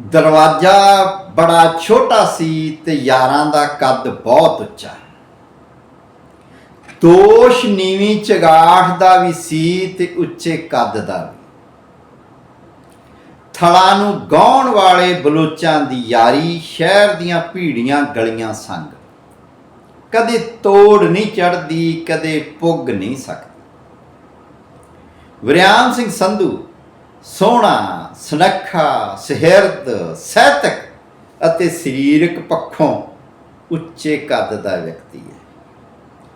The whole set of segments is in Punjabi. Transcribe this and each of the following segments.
ਦਰਵਾਜ਼ਾ ਬੜਾ ਛੋਟਾ ਸੀ ਤੇ ਯਾਰਾਂ ਦਾ ਕੱਦ ਬਹੁਤ ਉੱਚਾ। ਦੋਸ਼ ਨੀਵੀਂ ਚਗਾਠ ਦਾ ਵੀ ਸੀ ਤੇ ਉੱਚੇ ਕੱਦ ਦਾ ਵੀ। ਥਲਾਂ ਨੂੰ ਗਾਉਣ ਵਾਲੇ ਬਲੋਚਾਂ ਦੀ ਯਾਰੀ ਸ਼ਹਿਰ ਦੀਆਂ ਭੀੜੀਆਂ ਗਲੀਆਂ ਸੰਗ। ਕਦੇ ਤੋੜ ਨਹੀਂ ਚੜਦੀ ਕਦੇ ਪੁੱਗ ਨਹੀਂ ਸਕਦੀ। ਵਿਰਿਆਮ ਸਿੰਘ ਸੰਧੂ ਸੋਹਣਾ, ਸੁਨੱਖਾ, ਸਹਿਰਦ, ਸਹਿਤਕ ਅਤੇ ਸਰੀਰਕ ਪੱਖੋਂ ਉੱਚੇ ਕੱਦ ਦਾ ਵਿਅਕਤੀ ਹੈ।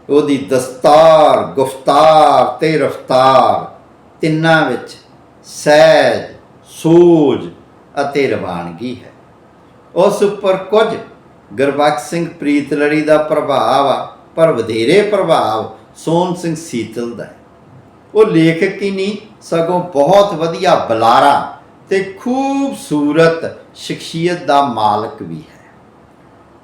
ਉਹਦੀ ਦਸਤਾਰ, ਗੁਫਤਾਰ ਤੇ ਰਫਤਾਰ ਤਿੰਨਾਂ ਵਿੱਚ ਸਹਿਜ, ਸੂਝ ਅਤੇ ਰਵਾਨਗੀ ਹੈ। ਉਸ ਉੱਪਰ ਕੁਝ ਗੁਰਬਖਸ਼ ਸਿੰਘ ਪ੍ਰੀਤਲੜੀ ਦਾ ਪ੍ਰਭਾਵ ਆ, ਪਰ ਵਧੇਰੇ ਪ੍ਰਭਾਵ ਸੋਹਣ ਸਿੰਘ ਸੀਤਲ ਦਾ ਹੈ। ਉਹ ਲੇਖਕ ਹੀ ਨਹੀਂ ਸਗੋਂ ਬਹੁਤ ਵਧੀਆ ਬੁਲਾਰਾ ਤੇ ਖੂਬਸੂਰਤ ਸ਼ਖਸੀਅਤ ਦਾ ਮਾਲਕ ਵੀ ਹੈ।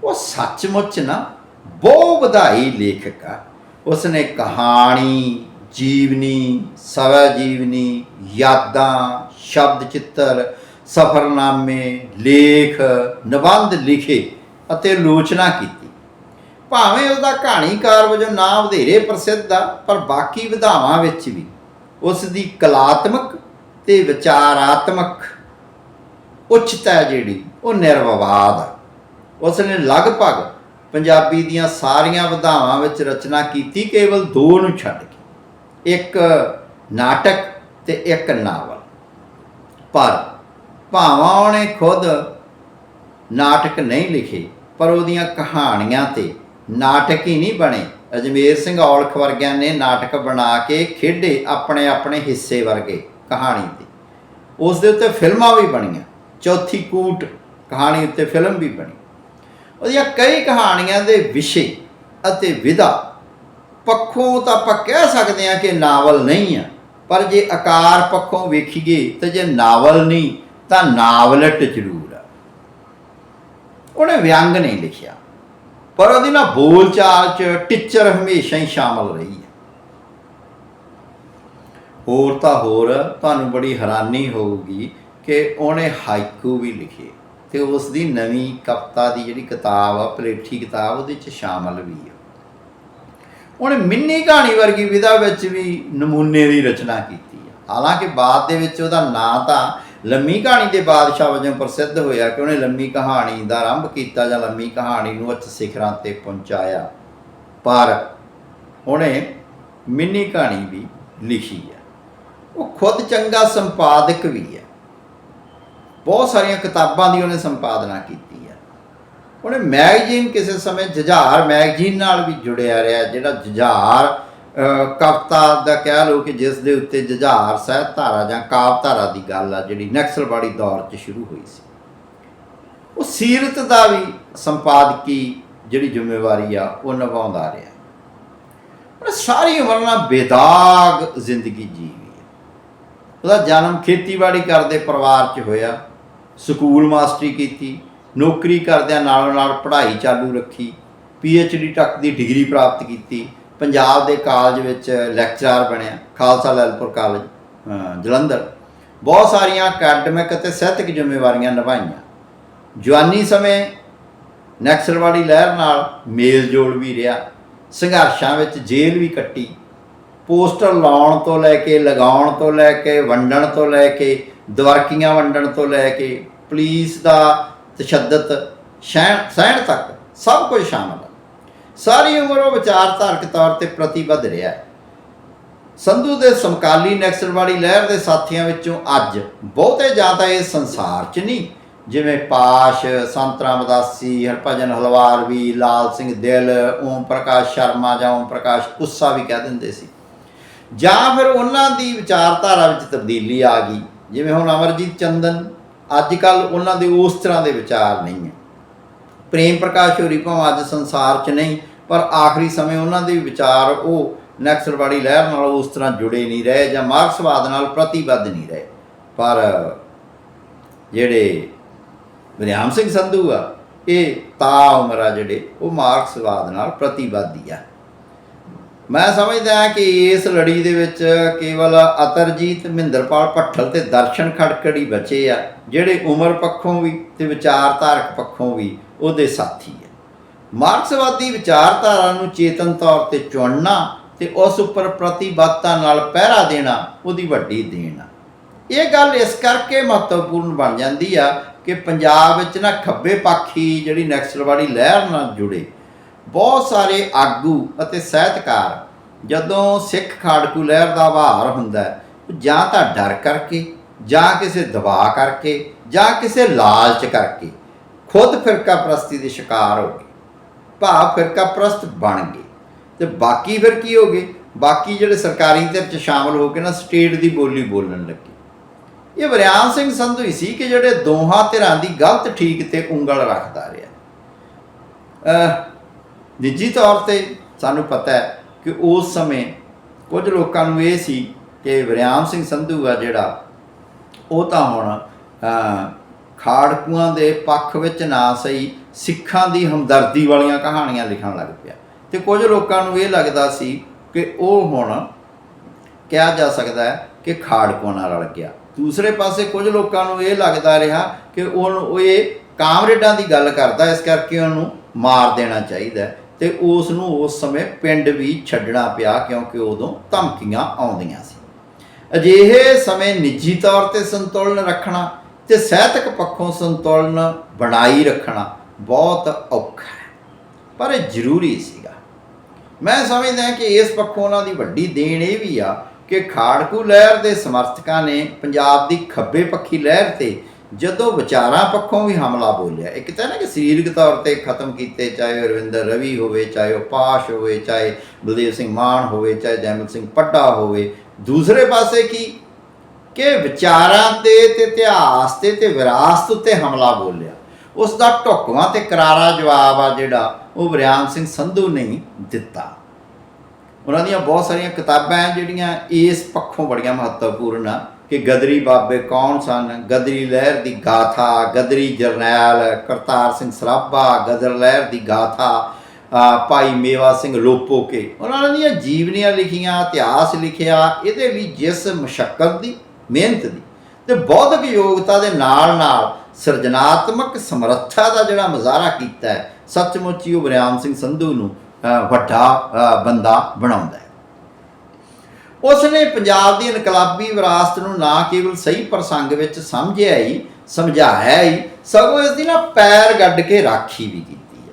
ਉਹ ਸੱਚਮੁੱਚ ਨਾ ਬਹੁ ਵਧਾਈ ਲੇਖਕ ਆ। ਉਸਨੇ ਕਹਾਣੀ, ਜੀਵਨੀ ਸਵੈ ਜੀਵਨੀ ਯਾਦਾਂ ਸ਼ਬਦ ਚਿੱਤਰ ਸਫਰਨਾਮੇ, ਲੇਖ, ਨਿਬੰਧ ਲਿਖੇ ਅਤੇ ਲੋਚਨਾ ਕੀਤੀ। ਭਾਵੇਂ ਉਹਦਾ ਕਹਾਣੀਕਾਰ ਵਜੋਂ ਨਾਂ ਵਧੇਰੇ ਪ੍ਰਸਿੱਧ ਆ, ਪਰ ਬਾਕੀ ਵਿਧਾਵਾਂ ਵਿੱਚ ਵੀ। ਉਸ ਦੀ ਕਲਾਤਮਕ ਤੇ ਵਿਚਾਰਾਤਮਕ ਉੱਚਤਾ ਜਿਹੜੀ, ਉਹ ਨਿਰਵਵਾਦ ਆ। ਉਸ ਨੇ ਲਗਭਗ ਪੰਜਾਬੀ ਦੀਆਂ ਸਾਰੀਆਂ ਵਿਧਾਵਾਂ ਵਿੱਚ ਰਚਨਾ ਕੀਤੀ, ਕੇਵਲ ਦੋ ਨੂੰ ਛੱਡ ਕੇ। ਇੱਕ ਨਾਟਕ ਤੇ ਇੱਕ ਨਾਵਲ। ਪਰ ਭਾਵਾਂ ਉਹਨੇ ਖੁਦ ਨਾਟਕ ਨਹੀਂ ਲਿਖੇ, ਪਰ ਉਹਦੀਆਂ ਕਹਾਣੀਆਂ ਤੇ ਨਾਟਕ ਹੀ ਨਹੀਂ ਬਣੇ। ਅਜਮੇਰ ਸਿੰਘ ਔਲਖ ਵਰਗਿਆਂ ਨੇ ਨਾਟਕ ਬਣਾ ਕੇ ਖੇਡੇ ਆਪਣੇ ਆਪਣੇ ਹਿੱਸੇ ਵਰਗੇ ਕਹਾਣੀ ਤੇ। ਉਸ ਦੇ ਉੱਤੇ ਫਿਲਮਾਂ ਵੀ ਬਣੀਆਂ। ਚੌਥੀ ਕੂਟ ਕਹਾਣੀ ਉੱਤੇ ਫਿਲਮ ਵੀ ਬਣੀ। ਉਹਦੀਆਂ ਕਈ ਕਹਾਣੀਆਂ ਦੇ ਵਿਸ਼ੇ ਅਤੇ ਵਿਧਾ ਪੱਖੋਂ ਤਾਂ ਆਪਾਂ ਕਹਿ ਸਕਦੇ ਹਾਂ ਕਿ ਨਾਵਲ ਨਹੀਂ ਆ, ਪਰ ਜੇ ਆਕਾਰ ਪੱਖੋਂ ਵੇਖੀਏ ਤਾਂ ਜੇ ਨਾਵਲ ਨਹੀਂ ਤਾਂ ਨਾਵਲਟ ਜ਼ਰੂਰ ਆ। ਉਹਨੇ ਵਿਅੰਗ ਨਹੀਂ ਲਿਖਿਆ। ਪਰ ਉਹਦੀ ਨਾ ਬੋਲਚਾਲ ਚ ਟੀਚਰ ਹਮੇਸ਼ਾ ਹੀ ਸ਼ਾਮਲ ਰਹੀ ਹੈ। ਹੋਰ ਤਾਂ ਹੋਰ ਤੁਹਾਨੂੰ ਬੜੀ ਹੈਰਾਨੀ ਹੋਊਗੀ ਕਿ ਉਹਨੇ ਹਾਈਕੂ ਵੀ ਲਿਖੇ ਤੇ ਉਸ ਦੀ ਨਵੀਂ ਕਵਿਤਾ ਦੀ ਜਿਹੜੀ ਕਿਤਾਬ ਆ ਪਲੇਠੀ ਕਿਤਾਬ, ਉਹਦੇ ਚ ਸ਼ਾਮਲ ਵੀ ਆ ਉਹਨੇ ਮਿੰਨੀ ਕਹਾਣੀ ਵਰਗੀ ਵਿਧਾ ਵਿੱਚ ਵੀ ਨਮੂਨੇ ਦੀ ਰਚਨਾ ਕੀਤੀ ਆ ਹਾਲਾਂਕਿ ਬਾਅਦ ਦੇ ਵਿੱਚ ਉਹਦਾ ਨਾਂ ਤਾਂ ਲੰਮੀ ਕਹਾਣੀ ਦੇ ਬਾਦਸ਼ਾਹ ਵਜੋਂ ਪ੍ਰਸਿੱਧ ਹੋਇਆ ਕਿ ਉਹਨੇ ਲੰਮੀ ਕਹਾਣੀ ਦਾ ਆਰੰਭ ਕੀਤਾ ਜਾਂ ਲੰਮੀ ਕਹਾਣੀ ਨੂੰ ਉੱਚ ਸਿਖਰਾਂ ਤੇ ਪਹੁੰਚਾਇਆ। ਪਰ ਉਹਨੇ ਮਿੰਨੀ ਕਹਾਣੀ ਵੀ ਲਿਖੀ ਹੈ। ਉਹ ਖੁਦ ਚੰਗਾ ਸੰਪਾਦਕ ਵੀ ਹੈ। ਬਹੁਤ ਸਾਰੀਆਂ ਕਿਤਾਬਾਂ ਦੀ ਉਹਨੇ ਸੰਪਾਦਨਾ ਕੀਤੀ ਹੈ। ਉਹਨੇ ਮੈਗਜ਼ੀਨ ਕਿਸੇ ਸਮੇਂ ਜੁਝਾਰ ਮੈਗਜ਼ੀਨ ਨਾਲ ਵੀ ਜੁੜਿਆ ਰਿਹਾ, ਜਿਹੜਾ ਜੁਝਾਰ ਕਵਿਤਾ ਦਾ ਕਹਿ ਲਓ ਕਿ ਜਿਸ ਦੇ ਉੱਤੇ ਜੁਝਾਰ ਸਾਹਿਤ ਧਾਰਾ ਜਾਂ ਕਾਵ ਧਾਰਾ ਦੀ ਗੱਲ ਆ, ਜਿਹੜੀ ਨਕਸਲਵਾੜੀ ਦੌਰ 'ਚ ਸ਼ੁਰੂ ਹੋਈ ਸੀ। ਉਹ ਸੀਰਤ ਦਾ ਵੀ ਸੰਪਾਦਕੀ ਜਿਹੜੀ ਜ਼ਿੰਮੇਵਾਰੀ ਆ, ਉਹ ਨਿਭਾਉਂਦਾ ਰਿਹਾ। ਉਹਨੇ ਸਾਰੀ ਉਮਰ ਨਾਲ ਬੇਦਾਗ ਜ਼ਿੰਦਗੀ ਜੀਵੀ ਉਹਦਾ ਜਨਮ ਖੇਤੀਬਾੜੀ ਕਰਦੇ ਪਰਿਵਾਰ 'ਚ ਹੋਇਆ। ਸਕੂਲ ਮਾਸਟਰੀ ਕੀਤੀ, ਨੌਕਰੀ ਕਰਦਿਆਂ ਨਾਲੋਂ ਨਾਲ ਪੜ੍ਹਾਈ ਚਾਲੂ ਰੱਖੀ ਡੀ ਤੱਕ ਦੀ ਡਿਗਰੀ ਪ੍ਰਾਪਤ ਕੀਤੀ ਪੰਜਾਬ ਦੇ ਕਾਲਜ ਵਿੱਚ ਲੈਕਚਰਰ ਬਣਿਆ, ਖਾਲਸਾ ਲੈਲਪੁਰ ਕਾਲਜ ਜਲੰਧਰ। ਬਹੁਤ ਸਾਰੀਆਂ ਅਕੈਡਮਿਕ ਅਤੇ ਸਾਹਿਤਕ ਜ਼ਿੰਮੇਵਾਰੀਆਂ ਨਿਭਾਈਆਂ। ਜਵਾਨੀ ਸਮੇਂ ਨਕਸਲਵਾੜੀ ਲਹਿਰ ਨਾਲ ਮੇਲ ਜੋਲ ਵੀ ਰਿਹਾ। ਸੰਘਰਸ਼ਾਂ ਵਿੱਚ ਜੇਲ੍ਹ ਵੀ ਕੱਟੀ। ਪੋਸਟਰ ਲਾਉਣ ਤੋਂ ਲੈ ਕੇ, ਲਗਾਉਣ ਤੋਂ ਲੈ ਕੇ, ਵੰਡਣ ਤੋਂ ਲੈ ਕੇ, ਦਵਰਕੀਆਂ ਵੰਡਣ ਤੋਂ ਲੈ ਕੇ, ਪੁਲਿਸ ਦਾ ਤਸ਼ੱਦਦ ਸਹਿਣ ਸਹਿਣ ਤੱਕ ਸਭ ਕੁਝ ਸ਼ਾਮਲ ਸਾਰੀ ਉਮਰ ਉਹ ਵਿਚਾਰਧਾਰਕ ਤੌਰ ਤੇ ਪ੍ਰਤੀਬੱਧ ਰਿਹਾ ਸੰਧੂ ਦੇ ਸਮਕਾਲੀ ਨਕਸਲਵਾੜੀ ਲਹਿਰ ਦੇ ਸਾਥੀਆਂ ਵਿੱਚੋਂ ਅੱਜ ਬਹੁਤੇ ਜਾਂ ਤਾਂ ਇਹ ਸੰਸਾਰ 'ਚ ਨਹੀਂ, ਜਿਵੇਂ ਪਾਸ਼ ਸੰਤ ਰਾਮਦਾਸੀ ਹਰਭਜਨ ਹਲਵਾਰ ਵੀ, ਲਾਲ ਸਿੰਘ ਦਿਲ, ਓਮ ਪ੍ਰਕਾਸ਼ ਸ਼ਰਮਾ ਜਾਂ ਓਮ ਪ੍ਰਕਾਸ਼ ਕੁੱਸਾ ਵੀ ਕਹਿ ਦਿੰਦੇ ਸੀ। ਜਾਂ ਫਿਰ ਉਹਨਾਂ ਦੀ ਵਿਚਾਰਧਾਰਾ ਵਿੱਚ ਤਬਦੀਲੀ ਆ ਗਈ, ਜਿਵੇਂ ਹੁਣ ਅਮਰਜੀਤ ਚੰਦਨ, ਅੱਜ ਕੱਲ ਉਹਨਾਂ ਦੇ ਉਸ ਤਰ੍ਹਾਂ ਦੇ ਵਿਚਾਰ ਨਹੀਂ ਹੈ। ਪ੍ਰੇਮ ਪ੍ਰਕਾਸ਼ ਹੋਰੀ ਭਾਵੇਂ ਅੱਜ ਸੰਸਾਰ 'ਚ ਨਹੀਂ, ਪਰ ਆਖਰੀ ਸਮੇਂ ਉਹਨਾਂ ਦੇ ਵਿਚਾਰ ਉਹ ਨਕਸਲਵਾੜੀ ਲਹਿਰ ਨਾਲ ਉਸ ਤਰ੍ਹਾਂ ਜੁੜੇ ਨਹੀਂ ਰਹੇ ਜਾਂ ਮਾਰਕਸਵਾਦ ਨਾਲ ਪ੍ਰਤੀਬੱਧ ਨਹੀਂ ਰਹੇ। ਪਰ ਜਿਹੜੇ ਵਿਰਿਆਮ ਸਿੰਘ ਸੰਧੂ ਆ, ਇਹ ਤਾ ਉਮਰ ਆ ਜਿਹੜੇ, ਉਹ ਮਾਰਕਸਵਾਦ ਨਾਲ ਪ੍ਰਤੀਵਾਦੀ ਆ। ਮੈਂ ਸਮਝਦਾ ਹਾਂ ਕਿ ਇਸ ਲੜੀ ਦੇ ਵਿੱਚ ਕੇਵਲ ਅਤਰਜੀਤ ਮਹਿੰਦਰਪਾਲ ਭੱਠਲ ਤੇ ਦਰਸ਼ਨ ਖੜਕੜੀ ਬਚੇ ਆ, ਜਿਹੜੇ ਉਮਰ ਪੱਖੋਂ ਵੀ ਤੇ ਵਿਚਾਰਧਾਰਕ ਪੱਖੋਂ ਵੀ ਉਹਦੇ ਸਾਥੀ ਹੈ। ਮਾਰਕਸਵਾਦੀ ਵਿਚਾਰਧਾਰਾ ਨੂੰ ਚੇਤਨ ਤੌਰ ਤੇ ਚੁਣਨਾ ਤੇ ਉਸ ਉੱਪਰ ਪ੍ਰਤੀਬੱਧਤਾ ਨਾਲ ਪਹਿਰਾ ਦੇਣਾ ਉਹਦੀ ਵੱਡੀ ਦੇਣ ਆ। ਇਹ ਗੱਲ ਇਸ ਕਰਕੇ ਮਹੱਤਵਪੂਰਨ ਬਣ ਜਾਂਦੀ ਆ ਕਿ ਪੰਜਾਬ ਵਿੱਚ ਨਾ ਖੱਬੇ ਪਾਖੀ ਜਿਹੜੀ ਨਕਸਲਵਾੜੀ ਲਹਿਰ ਨਾਲ ਜੁੜੇ, ਬਹੁਤ ਸਾਰੇ ਆਗੂ ਅਤੇ ਸਾਹਿਤਕਾਰ ਜਦੋਂ ਸਿੱਖ ਖਾੜਕੂ ਲਹਿਰ ਦਾ ਵਾਰ ਹੁੰਦਾ ਜਾਂ ਤਾਂ ਡਰ ਕਰਕੇ, ਜਾਂ ਕਿਸੇ ਦਬਾਅ ਕਰਕੇ, ਜਾਂ ਕਿਸੇ ਲਾਲਚ ਕਰਕੇ ਖੁਦ ਫਿਰਕਾ ਪ੍ਰਸਤੀ ਦੇ ਸ਼ਿਕਾਰ ਹੋ ਗਏ, ਭਾਵ ਫਿਰਕਾ ਪ੍ਰਸਤ ਬਣ ਗਏ। ਤੇ ਬਾਕੀ ਫਿਰ ਕੀ ਹੋ ਗਏ? ਬਾਕੀ ਜਿਹੜੇ ਸਰਕਾਰੀ ਧਿਰ ਚ ਸ਼ਾਮਲ ਹੋ ਕੇ ਨਾ ਸਟੇਟ ਦੀ ਬੋਲੀ ਬੋਲਣ ਲੱਗੇ। ਇਹ ਵਰਿਆਮ ਸਿੰਘ ਸੰਧੂ ਹੀ ਸੀ ਕਿ ਜਿਹੜੇ ਦੋਹਾਂ ਧਿਰਾਂ ਦੀ ਗਲਤ ਠੀਕ ਤੇ ਉਂਗਲ ਰੱਖਦਾ ਰਿਹਾ। ਨਿੱਜੀ ਤੌਰ ਤੇ ਸਾਨੂੰ ਪਤਾ ਹੈ ਕਿ ਉਸ ਸਮੇਂ ਕੁਝ ਲੋਕਾਂ ਨੂੰ ਇਹ ਸੀ ਕਿ ਵਰਿਆਮ ਸਿੰਘ ਸੰਧੂ ਆ ਜਿਹੜਾ, ਉਹ ਤਾਂ ਹੁਣ ਖਾੜਕੂਆਂ ਦੇ ਪੱਖ ਵਿੱਚ ਨਾ ਸਹੀ ਸਿੱਖਾਂ ਦੀ ਹਮਦਰਦੀ ਵਾਲੀਆਂ ਕਹਾਣੀਆਂ ਲਿਖਣ ਲੱਗ ਪਿਆ। ਤੇ ਕੁਝ ਲੋਕਾਂ ਨੂੰ ਇਹ ਲੱਗਦਾ ਸੀ ਕਿ ਉਹ ਹੁਣ ਕਿਹਾ ਜਾ ਸਕਦਾ ਹੈ ਕਿ ਖਾੜਕੂਆਂ ਨਾਲ ਰਲ ਗਿਆ। ਦੂਸਰੇ ਪਾਸੇ ਕੁਝ ਲੋਕਾਂ ਨੂੰ ਇਹ ਲੱਗਦਾ ਰਿਹਾ ਕਿ ਉਹ ਇਹ ਕਾਮਰੇਡਾਂ ਦੀ ਗੱਲ ਕਰਦਾ, ਇਸ ਕਰਕੇ ਉਹਨੂੰ ਮਾਰ ਦੇਣਾ ਚਾਹੀਦਾ ਹੈ ਤੇ ਉਸ ਨੂੰ ਉਸ ਸਮੇਂ ਪਿੰਡ ਵੀ ਛੱਡਣਾ ਪਿਆ ਕਿਉਂਕਿ ਉਦੋਂ ਧਮਕੀਆਂ ਆਉਂਦੀਆਂ ਸੀ। ਅਜਿਹੇ ਸਮੇਂ ਨਿੱਜੀ ਤੌਰ ਤੇ ਸੰਤੁਲਨ ਰੱਖਣਾ ਤੇ ਸਾਹਿਤਕ ਪੱਖੋਂ ਸੰਤੁਲਨ ਬਣਾਈ ਰੱਖਣਾ ਬਹੁਤ ਔਖਾ ਹੈ। ਪਰ ਇਹ ਜ਼ਰੂਰੀ ਸੀਗਾ। ਮੈਂ ਸਮਝਦਾ ਕਿ ਇਸ ਪੱਖੋਂ ਉਹਨਾਂ ਦੀ ਵੱਡੀ ਦੇਣ ਇਹ ਵੀ ਆ ਕਿ ਖਾੜਕੂ ਲਹਿਰ ਦੇ ਸਮਰਥਕਾਂ ਨੇ ਪੰਜਾਬ ਦੀ ਖੱਬੇ ਪੱਖੀ ਲਹਿਰ ਤੇ ਜਦੋਂ ਵਿਚਾਰਾਂ ਪੱਖੋਂ ਵੀ ਹਮਲਾ ਬੋਲਿਆ, ਇੱਕ ਤਾਂ ਨਾ ਕਿ ਸਰੀਰਕ ਤੌਰ ਤੇ ਖਤਮ ਕੀਤੇ, ਚਾਹੇ ਉਹ ਰਵਿੰਦਰ ਰਵੀ ਹੋਵੇ, ਚਾਹੇ ਉਹ ਪਾਸ਼ ਹੋਵੇ, ਚਾਹੇ ਬਲਦੇਵ ਸਿੰਘ ਮਾਨ ਹੋਵੇ, ਚਾਹੇ ਜੈਮਲ ਸਿੰਘ ਪੱਟਾ ਹੋਵੇ, ਦੂਸਰੇ ਪਾਸੇ ਕੀ ਕਿ ਵਿਚਾਰਾਂ ਤੇ ਤੇ ਇਤਿਹਾਸ ਤੇ ਤੇ ਵਿਰਾਸਤ ਉੱਤੇ ਹਮਲਾ ਬੋਲਿਆ। ਉਸ ਦਾ ਢੁਕਵਾਂ ਤੇ ਕਰਾਰਾ ਜਵਾਬ ਆ ਜਿਹੜਾ ਉਹ ਵਰਿਆਮ ਸਿੰਘ ਸੰਧੂ ਨੇ ਦਿੱਤਾ। ਉਹਨਾਂ ਦੀਆਂ ਬਹੁਤ ਸਾਰੀਆਂ ਕਿਤਾਬਾਂ ਹੈ ਜਿਹੜੀਆਂ ਇਸ ਪੱਖੋਂ ਬੜੀਆਂ ਮਹੱਤਵਪੂਰਨ ਆ ਕਿ ਗਦਰੀ ਬਾਬੇ ਕੌਣ ਸਨ? ਗਦਰੀ ਲਹਿਰ ਦੀ ਗਾਥਾ, ਗਦਰੀ ਜਰਨੈਲ ਕਰਤਾਰ ਸਿੰਘ ਸਰਾਭਾ, ਗਦਰ ਲਹਿਰ ਦੀ ਗਾਥਾ ਭਾਈ ਮੇਵਾ ਸਿੰਘ ਲੋਪੋਕੇ। ਉਹਨਾਂ ਦੀਆਂ ਜੀਵਨੀਆਂ ਲਿਖੀਆਂ, ਇਤਿਹਾਸ ਲਿਖਿਆ, ਇਹਦੇ ਲਈ ਜਿਸ ਮੁਸ਼ਕਲ ਦੀ ਮਿਹਨਤ ਦੀ ਤੇ ਬੌਧਿਕ ਯੋਗਤਾ ਦੇ ਨਾਲ ਨਾਲ ਸਿਰਜਣਾਤਮਕ ਸਮਰੱਥਾ ਦਾ ਜਿਹੜਾ ਮੁਜ਼ਾਹਰਾ ਕੀਤਾ ਹੈ, ਸੱਚਮੁੱਚ ਹੀ ਉਹ ਵਰਿਆਮ ਸਿੰਘ ਸੰਧੂ ਨੂੰ ਵੱਡਾ ਬੰਦਾ ਬਣਾਉਂਦਾ ਹੈ। ਉਸ ਨੇ ਪੰਜਾਬ ਦੀ ਇਨਕਲਾਬੀ ਵਿਰਾਸਤ ਨੂੰ ਨਾ ਕੇਵਲ ਸਹੀ ਪ੍ਰਸੰਗ ਵਿੱਚ ਸਮਝਿਆ ਹੀ, ਸਮਝਾਇਆ ਹੀ, ਸਗੋਂ ਇਸ ਦੀ ਨਾ ਪੈਰ ਗੱਡ ਕੇ ਰਾਖੀ ਵੀ ਕੀਤੀ ਹੈ।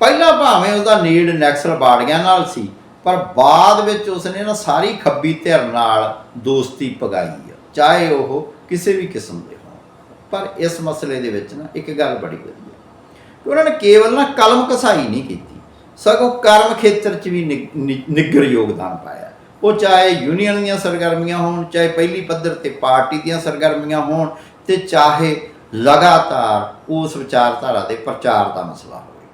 ਪਹਿਲਾਂ ਭਾਵੇਂ ਉਹਦਾ ਨੀੜ ਨੈਕਸਲ ਬਾੜੀਆਂ ਨਾਲ ਸੀ, ਪਰ ਬਾਅਦ ਵਿੱਚ ਉਸਨੇ ਨਾ ਸਾਰੀ ਖੱਬੀ ਧਿਰ ਨਾਲ ਦੋਸਤੀ ਪਗਾਈ ਚਾਹੇ ਉਹ ਕਿਸੇ ਵੀ ਕਿਸਮ ਦੇ ਹੋਣ। ਪਰ ਇਸ ਮਸਲੇ ਦੇ ਵਿੱਚ ਨਾ ਇੱਕ ਗੱਲ ਬੜੀ ਵਧੀਆ। ਕਿ ਉਹਨਾਂ ਨੇ ਕੇਵਲ ਨਾ ਕਲਮ ਕਸਾਈ ਨਹੀਂ ਕੀਤੀ। ਸਗੋਂ ਕਰਮ ਖੇਤਰ 'ਚ ਵੀ ਨਿ- ਨਿ- ਨਿੱਘਰ ਯੋਗਦਾਨ ਪਾਇਆ। ਉਹ ਚਾਹੇ ਯੂਨੀਅਨ ਦੀਆਂ ਸਰਗਰਮੀਆਂ ਹੋਣ, ਚਾਹੇ ਪਹਿਲੀ ਪੱਧਰ ਤੇ ਪਾਰਟੀ ਦੀਆਂ ਸਰਗਰਮੀਆਂ ਹੋਣ ਤੇ ਚਾਹੇ ਲਗਾਤਾਰ ਉਸ ਵਿਚਾਰਧਾਰਾ ਦੇ ਪ੍ਰਚਾਰ ਦਾ ਮਸਲਾ ਹੋਵੇ।